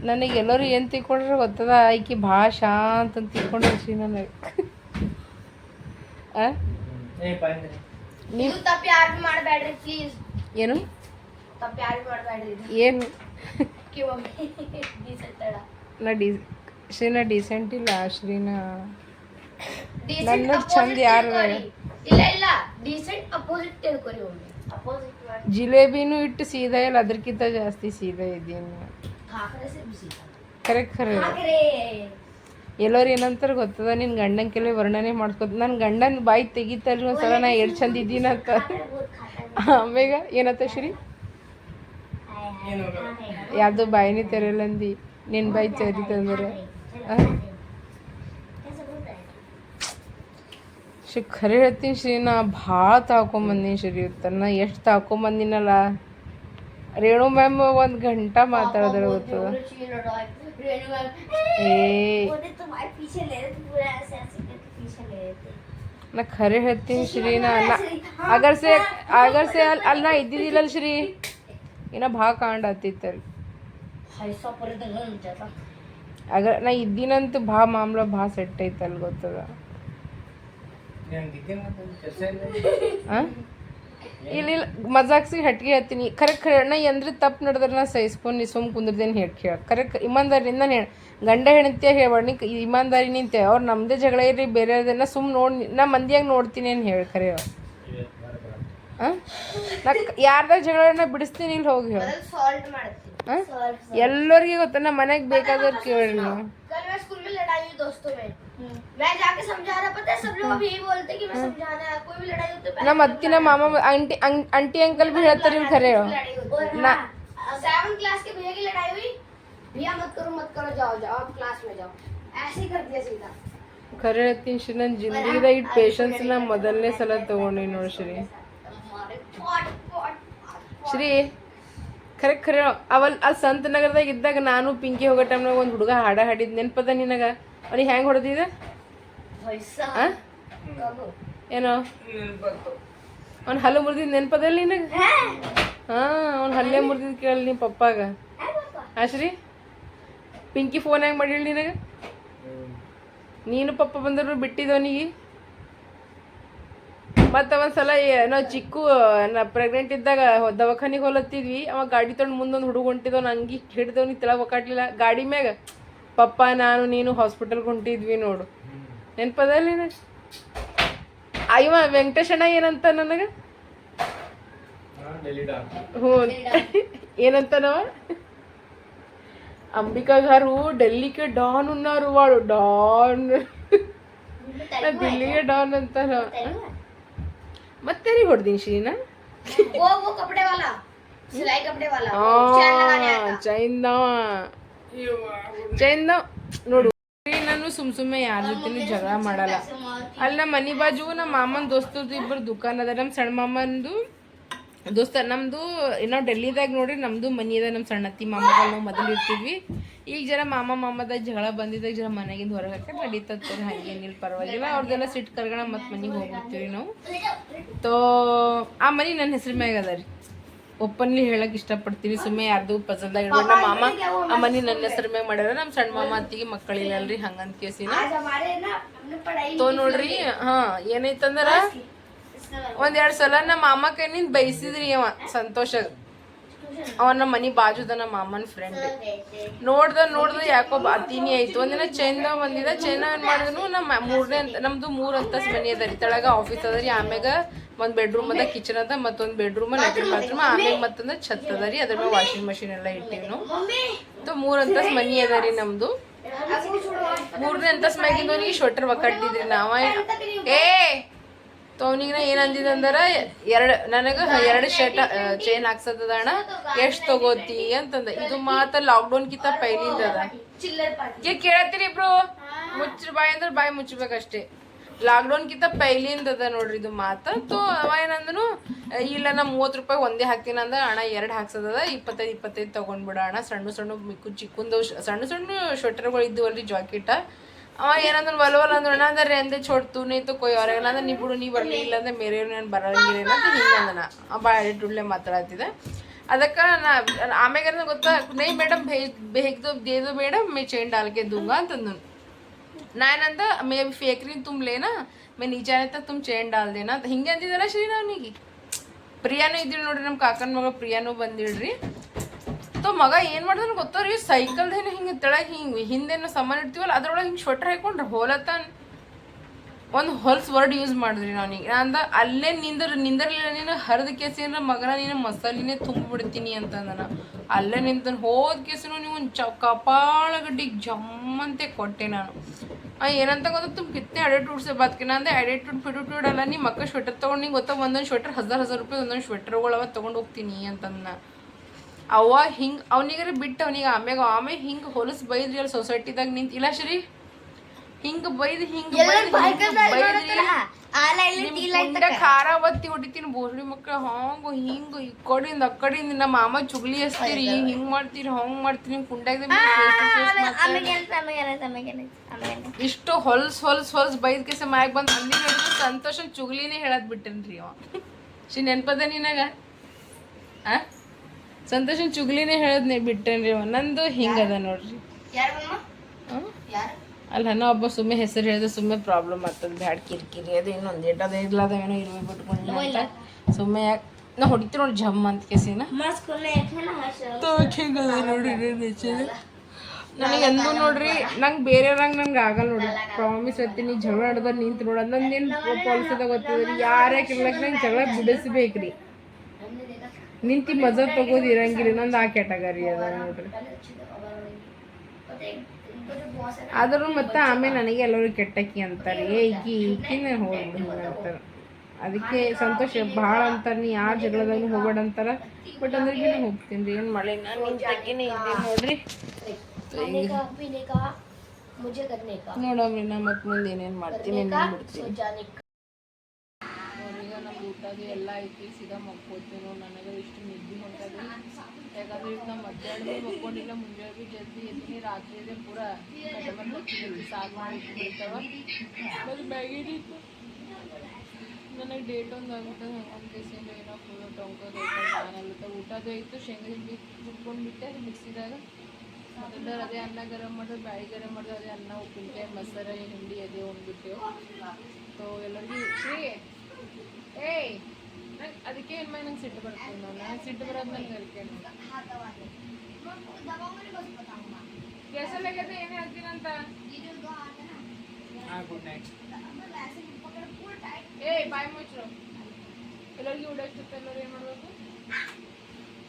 ನನಗೆ ಎಲ್ಲರೂ ಏನು ತಿಳ್ಕೊಂಡ್ರೆ ಗೊತ್ತದ? ಆಕೆ ಭಾಳ ಶಾಂತ ಅಂತ ತಿಳ್ಕೊಂಡ್ರಿ ನನಗೆ. ಮಾಡಬೇಡ್ರಿ ಪ್ಲೀಸ್ ಏನು? ತಪ್ಪಿ ಯಾರು ಮಾಡಬೇಡ್ರಿ. ಏನು? ನಾ ಡಿ ಶ್ರೀನ ಡೀಸೆಂಟ್ ಇಲ್ಲ ಶ್ರೀನ ನನ್ನ ಚಂದ ಯಾರು ಇಲ್ಲ ಇಲ್ಲ ಡೀಸೆಂಟ್ ಅಪೋಸಿಟ್ ತಿಳ್ಕೊರಿ ಒಮ್ಮೆ ಅಪೋಸಿಟ್ ಮಾಡಿ ಜಿಲೇಬಿನೂ ಇಟ್ಟು ಸೀದಾ ಇಲ್ಲ ಅದಕ್ಕಿಂತ ಜಾಸ್ತಿ ಸೀದಾ ಇದೀನಿ ಕರೆಕ್ಟ್ ಖರೆ ಎಲ್ಲರೂ ಏನಂತಾರೆ ಗೊತ್ತದ ನಿನ್ನ ಗಂಡನ ಕೆಲವೇ ವರ್ಣನೆ ಮಾಡ್ಕೊತ ನನ್ನ ಗಂಡನ ಬಾಯಿ ತೆಗಿತಲ್ರಿ ಒಂದ್ಸಲ ನಾ ಎಷ್ಟು ಚಂದ ಇದ್ದೀನಿ ಅಂತ ಆಮೇಗ ಏನತ್ತ ಶ್ರೀ ಯಾವುದು ಬಾಯಿನೇ ತೆರೆಯಲ್ಲಂದಿ ನಿನ್ನ ಬೈ ಚರಿತಂದ್ರೆ ಶ್ರೀ ಖರೆ ಹೇಳ್ತೀನಿ ಶ್ರೀ, ನಾ ಭಾಳ ತಾಕೊಂಬಂದಿನಿ ಶ್ರೀ ಇವತ್ತನ್ನ ಎಷ್ಟು ತಾಕೊಂಬಂದಿನಲ್ಲ? ರೇಣು ಮ್ಯಾಮ್ ಒಂದು ಗಂಟೆ ಮಾತಾಡಿದ್ರೆ ಗೊತ್ತದ ನಾ ಖರೆ ಹೇಳ್ತೀನಿ ಶ್ರೀ, ನಾ ಅಗರ್ಸೆ ಅಗರ್ಸೆ ಅಲ್ಲಿ ಅಲ್ಲ ಇದ್ದಿದ್ದಿಲ್ಲ ಶ್ರೀ? ಏನೋ ಭಾಳ ಕಾಂಡ್ ಆತಿತ್ತಲ್ಲಿ పైసా ನಾ ಇದ್ದೀನಂತೂ అగర్ నా ఇద్దినంత ಸೆಟ್ మామలో ಅಲ್ಲಿ ಗೊತ್ತದ. ಇಲ್ಲಿ. ಮಜಾಕ್ಸಿಗೆ ಹಟ್ಗೆ ಹೇಳ್ತೀನಿ ಖರೆ ಹೇಳೋಣ ನಾ ಎಂದ್ರೆ ತಪ್ಪು ನಡೆದ್ರೆ ನಾ ಸಹಿಸ್ಕೊಂಡು ನೀ ಸುಮ್ ಕುಂದಿರ್ದೇನು ಹೇಳಿ ಕೇಳ. ಕರೆ ಇಮಾನ್ದಾರಿಯಿಂದ ಹೇಳ ಗಂಡ ಹೆಣತಿಯ ಹೇಳ್ಬಾರ್ ನೀ ಇಮಾನ್ದಾರಿ ನಿಂತೆ ಅವ್ರು ನಮ್ಮದೇ ಜಗಳ ಇರ್ರಿ ಬೇರೆಯವ್ರದನ್ನ ಸುಮ್ ನೋಡಿ ನಾ ಮಂದಿಯಾಗ ನೋಡ್ತೀನಿ ಏನು ಹೇಳಿ ಖರೆ ಹಾಂ? ನಾ ಯಾರ್ದಾಗ ಜಗಳ ಬಿಡಿಸ್ತೀನಿ ಇಲ್ಲಿ ಹೋಗಿ ಹೇಳಿ. सॉल्ट मारती ಹಾಂ सॉल्ट ಎಲ್ಲರಿಗೆ ಗೊತ್ತ ನಮ್ಮ ಮನೆಗೆ ಬೇಕಾದವ್ರು ಕೇಳಿ ನೀವು कल मैं स्कूल में लड़ाई हुई दोस्तों में मैं जाके समझा रहा पता है सब लोग अभी यही बोलते हैं कि मैं समझाना है कोई भी लड़ाई होती है ನಮ್ಮ ಅತ್ತಿ ನಮ್ಮ ಮಾಮ ಆಂಟಿ ಆಂಟಿ अंकल भी ಹೇಳ್ತಾರೆ ಇಲ್ಲಿ ಖರೆ ಹೇಳು लड़ाई होती ना- है सेवन क्लास के भैया की लड़ाई हुई भैया मत करो मत करो जाओ जाओ आप क्लास में जाओ ऐसे ही कर दिया सीधा ಖರೆ ಹೇಳ್ತೀನಿ ಶ್ರೀ ನನ್ನ ಜಿಂದಗಿದಾಗ ಇಟ್ಟು ಪೇಷನ್ಸ್ನ ಮೊದಲನೇ ಸಲ ತಗೊಂಡಿ ನೋಡಿ ಶ್ರೀ हमारे पॉट पॉट ಶ್ರೀ ಖರೆ ಖರೆ ಅವಲ್ ಆ ಸಂತ ನಗರದಾಗ ಇದ್ದಾಗ ನಾನು ಪಿಂಕಿ ಹೋಗೋ ಟೈಮ್ನಾಗ ಒಂದು ಹುಡುಗ ಹಾಡ ಹಾಡಿದ್ ನೆನಪದ ನಿನಗ? ಅವ್ನಿಗೆ ಹೆಂಗೆ ಹೊಡೆದಿದ ಏನೋ? ಅವ್ನು ಹಲ್ಲು ಮುರಿದಿದ್ ನೆನಪದಲ್ಲಿ ನಿನಗೆ? ಹಾಂ? ಅವ್ನು ಹಲ್ಲೇ ಮುರಿದಿದ್ ಕೇಳಲಿ ನಿಮ್ಮ ಪಪ್ಪಾಗ. ಆಶ್ರೀ ಪಿಂಕಿ ಫೋನ್ ಹೆಂಗೆ ಮಾಡಿಲ್ಲ ನಿನಗ? ನೀನು ಪಪ್ಪ ಬಂದರು ಬಿಟ್ಟಿದ್ದವನಿಗೆ ಮತ್ತೆ ಒಂದ್ಸಲ ನಾವು ಚಿಕ್ಕು ನಾ ಪ್ರೆಗ್ನೆಂಟ್ ಇದ್ದಾಗ ಹೊ- ದವಾಖಾನಿಗೆ ಹೋಲತ್ತಿದ್ವಿ ಅವ ಗಾಡಿ ತೊಗೊಂಡು ಮುಂದೊಂದು ಹುಡುಗ ಹೊಂಟಿದವ್ ಅಂಗಿ ಹಿಡ್ದವ್ನಿಗೆ ತೆಳಗ್ ಒಕ್ಕಾಡ್ಲಿಲ್ಲ ಗಾಡಿ ಮ್ಯಾಗ ಪಪ್ಪ ನಾನು ನೀನು ಹಾಸ್ಪಿಟಲ್ಗೆ ಹೊಂಟಿದ್ವಿ ನೋಡು ನೆನ್ಪದಲ್ಲಿ ನಿನಗೆ ಅಯ್ಯವ ವೆಂಕಟೇಶ್ ಅಣ್ಣ ಏನಂತ ನನಗೆ ಡೆಲ್ಲಿ ಡಾಕ್ಟರ್ ಹ್ಞೂ ಏನಂತನವ అంబికా గారు ఢిల్లీకి డాన్ ఉన్నారు వాడు డాన్ నా ಮತ್ತೆ ರೀ घोट दिन श्री ना वो वो कपड़े ನೋಡು ನಾನು ಸುಮ್ ಸುಮ್ಮನೆ ಯಾರ ಜೊತೆ ಜಗಳ ಮಾಡಲ್ಲ ಅಲ್ಲಿ ನಮ್ಮ ಮನೆ ಬಾಜು ನಮ್ಮ ಮಾಮನ ದೋಸ್ತರದ್ದು ಇಬ್ಬರು ದುಕಾನ್ ಅದ ನಮ್ಮ ಸಣ್ಣ ಮಾಮಂದು ದೋಸ್ತ ನಮ್ಮದು ನಾವು ಡೆಲ್ಲಿದಾಗ ನೋಡ್ರಿ ನಮ್ಮದು ಮನೆಯದ ನಮ್ಮ ಸಣ್ಣತಿ ಮಾಮಗಳು ನಾವು ಮೊದಲು ಇರ್ತೀವಿ ಈಗ ಜರ ಮಾಮ ಮಾಮದಾಗ ಜಗಳ ಬಂದಿದ್ದಾಗ ಜರ ಮನೆಗಿಂದ ಹೊರಗೆ ಹಾಕಿ ಹಾಗೆ ಹಾಗೇನಿಲ್ಲ ಪರವಾಗಿಲ್ಲ. ಅವ್ರದ್ದೆಲ್ಲ ಸಿಟ್ಟು ಕರ್ಗಣ ಮತ್ತು ಮನೆಗೆ ಹೋಗ್ಬಿಡ್ತೀವಿ ನಾವು. ತೋ, ಆ ಮನೆ ನನ್ನ ಹೆಸರು ಮ್ಯಾಗ ಅದ ರೀ. ಓಪನ್ಲಿ ಹೇಳಕ್ ಇಷ್ಟಪಡ್ತೀವಿ. ಸುಮ್ಮನೆ ಯಾರ್ದು ಪಸಂದಾಗ ನಮ್ಮ ಮಾಮ, ಆ ಮನೆ ನನ್ನ ಹೆಸರು ಮ್ಯಾಗ ಮಾಡ್ಯಾರ. ನಮ್ಮ ಸಣ್ಣ ಮಾಮ, ಅತ್ತಿಗೆ ಮಕ್ಕಳಿಲ್ಲ ಅಲ್ರಿ ಹಂಗಂತ ಕೇಸಿನ. ತೋ ನೋಡ್ರಿ, ಹಾಂ, ಏನೈತಂದ್ರೆ? ಒಂದೆರಡು ಸಲ ನಮ್ಮ ಮಾಮ ಕೈನಿಂದ ಬೈಸಿದ್ರಿ ಅವ ಸಂತೋಷ ಅವ ನಮ್ಮ ಮನೆ ಬಾಜುದ ನಮ್ಮ ಮಾಮನ ಫ್ರೆಂಡ್ ನೋಡ್ದ ನೋಡ್ದ ಯಾಕೋ ಅತೀನಿ ಆಯ್ತು. ಒಂದಿನ ಚೈನ್ ಒಂದಿನ ಚೈನ್ ಏನ್ ಮಾಡಿದ್ನು, ನಮ್ಮ ಮೂರನೇ ನಮ್ದು ಮೂರ್ ಅಂತಸ್ ಮನೆ ಅದರಿ ತಳಗ ಆಫೀಸ್ ಅದರಿ ಆಮ್ಯಾಗ ಒಂದ್ ಬೆಡ್ರೂಮ್ ಅದ ಕಿಚನ್ ಅದ, ಮತ್ತೊಂದ್ ಬೆಡ್ರೂಮ್ ಲೆಟ್ರಿನ್ ಬಾತ್ರೂಮ್ ಆಮ್ಯಾಗ ಮತ್ತೊಂದ ಛತ್ ಅದರಿ ಅದ್ರ ಮೇಲೆ ವಾಷಿಂಗ್ ಮಷಿನ್ ಎಲ್ಲ ಇಟ್ಟಿವ್ನು. ಮೂರ್ ಅಂತಸ್ ಮನಿ ರೀ ನಮ್ದು. ಮೂರನೇ ಅಂತಸ್ ಮ್ಯಾಗಿಂದ ಅವ್ನಿಗೆ ಒಕ್ಕಟ್ಟಿದ್ರಿ ನಾವ. ಏ! ಸೊ ಅವನಿಗೆ ನಾ ಏನು ಅಂದ್ರೆ, ಎರಡು, ನನಗೆ ಎರಡು ಶರ್ಟ್ ಚೈನ್ ಹಾಕ್ಸದ ಅಣ್ಣ. ಎಷ್ಟು ತಗೋತಿ ಅಂತಂದ. ಇದು ಮಾತ ಲಾಕ್ಡೌನ್ಗಿಂತ ಪೈಲಿಂದ ಅದ. ಕೇಳತ್ತೀರಿ ಇಬ್ರು ಮುಚ್ಚ ಬಾಯಿ ಅಂದ್ರೆ ಬಾಯಿ ಮುಚ್ಚಬೇಕಷ್ಟೇ ಲಾಕ್ಡೌನ್ಗಿಂತ ಪೈಲಿಂದ ಅದ ನೋಡ್ರಿ ಇದು ಮಾತು ತೋ ಅವ ಏನಂದನು ಇಲ್ಲ, ನಾ ಮೂವತ್ತು ರೂಪಾಯಿ ಒಂದೇ ಹಾಕ್ತೀನಿ ಅಂದ್ರೆ ಅಣ್ಣ, ಎರಡು ಹಾಕ್ಸದ ಇಪ್ಪತ್ತೈದು ಇಪ್ಪತ್ತೈದು ತೊಗೊಂಡ್ಬಿಡ ಅಣ್ಣ. ಸಣ್ಣ ಸಣ್ಣ ಚಿಕ್ಕುಂದು ಸಣ್ಣ ಸಣ್ಣ ಸ್ವೆಟರ್ಗಳು ಇದ್ದವಲ್ರಿ ಜಾಕೆಟ್. ಅವ ಏನಂದ್ರೆ ಒಲವಲ್ಲ ಅಂದ್ರೆ ಅಂದ್ರೆ ಎಂದೆ ಚೋಡ್ತು ನೀ ತೋಯ್ ಅವ್ರಾಗ ಅಂದ್ರೆ ನೀ ಬಿಡು, ನೀ ಬರಲಿ ಇಲ್ಲಾಂದ್ರೆ ಮೇರೆ ನಾನು ಬರಂಗಿಲ್ಲ ಅಂತ ಹಿಂಗಂದನ ಭಾಳ ಎಡಿಟುಡ್ಲೆ ಮಾತಾಡ್ತಿದ್ದೆ. ಅದಕ್ಕೆ ನಾ, ಆಮ್ಯಾಗ ಗೊತ್ತಾ ನೈ ಮೇಡಮ್ ಬೇಕ್ದು ದೇದು ಮೇಡಮ್ ಮೇ ಚೇಂಡ್ ಆಲ್ಕೆ ದುಂಗ ಅಂತಂದು ನಾನಂದ ಮೇ ಫೇಕ್ರಿ ತುಂಬ್ಲೇನಾ ಮೇ ನಿಜಾನೆ ತಕ್ಕ ತುಂಬ ಚೇಂಡ್ ಆಲ್ದೇನಾ ಹಿಂಗೆ ಅಂದಿದ್ದಾರ ಶ್ರೀ ನಾವ್ನಿಗೆ ಪ್ರಿಯಾನೂ ಇದ್ದೀಳು ನೋಡ್ರಿ ನಮ್ಮ ಕಾಕನ ಮಗ, ಪ್ರಿಯಾನೂ ಬಂದಿಳ್ರಿ ತೋ ಮಗ ಏನು ಮಾಡ್ದನ್ ಗೊತ್ತವ್ರಿ, ಸೈಕಲ್ದೇನು ಹಿಂಗೆ ತೆಳಗೆ ಹಿಂಗೆ ಹಿಂದೇನು ಸಾಮಾನು ಇಡ್ತೀವಲ್ಲ, ಅದ್ರೊಳಗೆ ಹಿಂಗೆ ಸ್ವೆಟ್ರ್ ಹಾಕೊಂಡ್ರೆ ಹೋಲತ್ತಾನ. ಒಂದು ಹೊಲ್ಸ್ ವರ್ಡ್ ಯೂಸ್ ಮಾಡಿದ್ರಿ ನಾನೀಗ ಅಂದ, ಅಲ್ಲೇ ನಿಂದ್ರ ನಿಂದರ್ಲಿಲ್ಲ ನೀನು? ಹರಿದ ಕೇಸಿನ ಅಂದ್ರೆ ಮಗನ ನೀನು ಮಸಾಲಿನೇ ತುಂಬಿಬಿಡ್ತೀನಿ ನಾನು ಅಲ್ಲೇ ನಿಂತ ಹೋದ ಕೇಸಿನೂ ನೀವು ಚ ಕಪಾಳಗಡ್ಡಿಗೆ ಜಮ್ಮಂತೆ ಕೊಟ್ಟೆ ನಾನು. ಏನಂತ ಗೊತ್ತಾ ತುಂಬ ಕಿತ್ತನೆ ಅಡಿಟ್ಯೂಡ್ ಸೆ ಬಾತ್ ನಾ ಅಂದೆ ಅಡಿಟ್ಯೂಡ್ ಫಿಟ್ಯೂಟ್ಯೂಡ್ ಅಲ್ಲ ನಿಮ್ಮ ಮಕ್ಕ ಸ್ವೆಟರ್ ತೊಗೊಂಡು, ನಿಂಗೆ ಗೊತ್ತಾ, ಒಂದೊಂದು ಸ್ವೆಟರ್ ಹಜಾರ್ ಹಝಾರ್ ರೂಪಾಯಿ ಒಂದೊಂದು ಸ್ವೆಟರ್ಗಳು ಅವ ತೊಗೊಂಡು ಹೋಗ್ತೀನಿ ಅಂತಂದ ಅವ ಹಿಂಗೆ ಅವನಿಗಾರ ಬಿಟ್ಟು ಅವನಿಗೆ ಆಮ್ಯಾಗ ಆಮೇಲೆ ಹಿಂಗೆ ಹೊಲಸು ಬೈದ್ರಿ ಅಲ್ಲಿ ಸೊಸೈಟಿದಾಗ ನಿಂತು ಇಲ್ಲ ಶ್ರೀ ಹಿಂಗೆ ಬೈದು ಹಿಂಗೆ ಖಾರ ಒತ್ತಿ ಹೊಡಿತೀನಿ ಬೋರ್ಡಿ ಮಕ್ಳ. ಹಂಗ ಹಿಂಗ ಈ ಕಡೆಯಿಂದ ಆ ಕಡೆಯಿಂದ ನಮ್ಮ ಮಾಮ ಚುಗ್ಲಿ ಹಚ್ತೀರಿ ಹಿಂಗ್ ಮಾಡ್ತೀರಿ ಹಂಗ್ ಮಾಡ್ತೀರಿ ನಿಮ್ ಕುಂಡಾಗ ಇಷ್ಟು ಹೊಲ್ಸ್ ಹೊಲ್ಸ್ ಹೊಲ್ಸ್ ಬೈದ್ ಕೆಸ ಮ್ಯಾಗ ಬಂದ್ ಅಲ್ಲಿ ನೋಡಿದ್ರೆ ಸಂತೋಷ ಚುಗ್ಲಿನೇ ಹೇಳದ್ ಬಿಟ್ಟನ್ರಿ ಅವ. ಶಿ ನೆನ್ಪದ ನಿನಗ? ಆ? ಸಂತೋಷನ್ ಚುಗ್ಲಿನೇ ಹೇಳದ್ನಿ ಬಿಟ್ಟೇನ್ರಿ ಒಂದೊಂದು ಹಿಂಗದ ನೋಡ್ರಿ. ಅಲ್ಲ ನಾ ಒಬ್ಬ ಸುಮ್ಮನೆ ಹೆಸರು ಹೇಳಿದ್ರೆ ಸುಮ್ಮನೆ ಪ್ರಾಬ್ಲಮ್ ಆಗ್ತದೆ. ಬ್ಯಾಡ್ ಕಿರಿಕಿರಿ ಅದು ಇನ್ನೊಂದು ಏಟ್ ಅದೇ ಇರ್ಲಾದ ಏನೋ ಇರುವೆ ಬಿಟ್ಕೊಂಡು ಸುಮ್ಮನೆ ಯಾಕೆ ನಾ ಹೊಡಿತೀವಿ ನೋಡಿ ಜಮ್ ಅಂತ ಕೆಸಿನ. ನನಗೆ ಎಂದು ನೋಡ್ರಿ ನಂಗೆ ಬೇರೆಯವ್ರಂಗೆ ನಂಗೆ ಆಗಲ್ಲ ನೋಡ್ರಿ. ಪ್ರಾಮಿಸ್ ಹತ್ತೀನಿ ಜಗಳ ಆಡ್ದ ನಿಂತು ನೋಡೋದು ನಂದೇನು ಪಾಲಿಸಿದಾಗ ಗೊತ್ತದ ಯಾರೇ ಕಿರ್ಲಕ್ಕೆ ನಂಗೆ ಜಗಳ ಬಿಡಿಸ್ಬೇಕ್ರಿ. ನಿಂತಿ ಮಜಾ ತಗೋದಿರಂಗಿಲ್ಲ ಇರಂಗಿಲ್ಲ ಆ ಕ್ಯಾಟಗರಿ ಅದ ನೋಡ್ರಿ. ಆದರೂ ಮತ್ತೆ ಆಮೇಲೆ ನನಗೆ ಎಲ್ಲರೂ ಕೆಟ್ಟಕ್ಕಿ ಅಂತಾರೆ ಏ ಈಕಿ ಈಕಿನೇ ಹೋಗಿ ಅಂತಾರೆ. ಅದಕ್ಕೆ ಸಂತೋಷ ಭಾಳ ಅಂತಾರೆ ನೀ ಯಾರ ಜಗಳದಾಗ ಹೋಗ್ಬೇಡ ಅಂತಾರೆ. ಬಟ್ ಅಂದ್ರೆ ಹೋಗ್ತೀನಿ ರೀ ಏನು ಮಳೆ ನೋಡ್ರಿ. ನೋಡಮ್ರಿ ನಾ ಮತ್ತೆ ಮುಂದೆ ಏನೇನು ಮಾಡ್ತೀನಿ ಊಟದು ಎಲ್ಲ ಐತಿ, ಸೀದಾ ಮಕ್ಕೋತೇನೋ ನನಗೆ ಇಷ್ಟು ನಿದ್ದೆ ಹೊಂಟದು ಯಾಕಂದ್ರೆ ಈಗ ನಾವು ಮಧ್ಯಾಹ್ನ ಮಕ್ಕೊಂಡಿಲ್ಲ ಮುಂಜಾನೆ ಭೀ ಜಲ್ದಿ ಎದ್ದಿನಿ ರಾತ್ರಿದೆ ಪೂರ ಸಾಗ ಮಾಡಿ ಬಿಡ್ತಾವ ನನಗೆ ಡೇಟ್ ಒಂದು ಆಗುತ್ತೆ ಒಂದು ಕೇಸಿಂದ ಏನೋ ಫುಲ್ ಟೊಂಕ ಆಗುತ್ತೆ ಊಟದೇ ಇತ್ತು ಶೇಂಗಾ ಹಿಂಡಿ ಬಿಟ್ಕೊಂಡ್ಬಿಟ್ಟೆ ಅದು ಮಿಕ್ಸಿದಾಗ. ಮೊದಲ ಅದೇ ಅನ್ನ ಗರಂ ಮಾಡಿದ್ರೆ ಬ್ಯಾಳಿ ಗರಂ ಮಾಡಿದ್ರೆ ಅದೇ ಅನ್ನ, ಉಪ್ಪಿನಕಾಯಿ ಮಸಾಲೆ ಹಿಂಡಿ, ಅದೇ ಉಂಡ್ಬಿಟ್ಟೆವು ಸೊ ಎಲ್ಲರಿಗೂ, ಶ್ರೀ ಏಯ್ ನಂಗೆ ಅದಕ್ಕೆ ಏನು ಮೈ ನಂಗೆ ಸಿಟ್ಟು ಬರ್ತದೆ ನಾನು ಸಿಟ್ಟು ಬರೋದು ನನಗೆ ಅದಕ್ಕೆ ಕೆಲಸ ಏನೇ ಏನು ಹೇಳ್ತೀನಂತ ಹಾಂ ಗುಡ್ ನೈಟ್. ಏಯ್ ಬಾಯ್ ಮುಚ್ಚರು ಎಲ್ಲರಿಗೂ ಊಟ ಇಷ್ಟ ಎಲ್ಲರೂ ಏನು ಮಾಡಬೇಕು?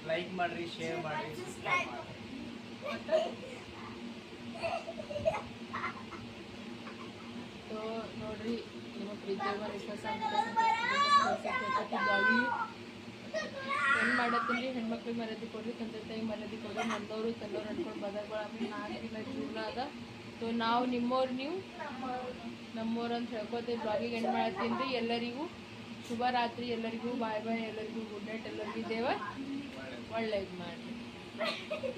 ಲೈಕ್ ಮಾಡ್ರಿ ಶೇರ್ ಮಾಡ್ರಿ ಸಬ್ಸ್ಕ್ರೈಬ್ ಮಾಡ್ರಿ. ನೋಡ್ರಿ. ನಿಮ್ಮ ಪ್ರೀತಿಯವ್ರ ಗಾಳಿ ಏನು ಮಾಡತ್ತೀನಿ, ಹೆಣ್ಮಕ್ಳಿಗೆ ಮರ್ಯಾದೆ ಕೊಡ್ರಿ, ತಂದೆ ತಾಯಿ ಮರ್ಯಾದೆ ಕೊಡ್ರಿ ನಂದವರು ತಂದವ್ರು ಅನ್ಕೊಂಡು ಬದಗಳು ಆಮೇಲೆ ನಾಲ್ಕಿನ ಜೀವನ ಅದ. ಸೊ ನಾವು ನಿಮ್ಮವ್ರು ನೀವು, ನಮ್ಮವ್ರು ಅಂತ ಹೇಳ್ಕೊತೀವಿ ಬ್ಲಾಗಿಗೆ ಎಂಡ್ ಮಾಡತ್ತೀನಿ ಎಲ್ಲರಿಗೂ ಶುಭ ರಾತ್ರಿ, ಎಲ್ಲರಿಗೂ ಬಾಯ್ ಬಾಯ್, ಎಲ್ಲರಿಗೂ ಗುಡ್ ನೈಟ್, ಎಲ್ಲರಿಗೂ ದೇವ ಒಳ್ಳೇದು ಮಾಡಿ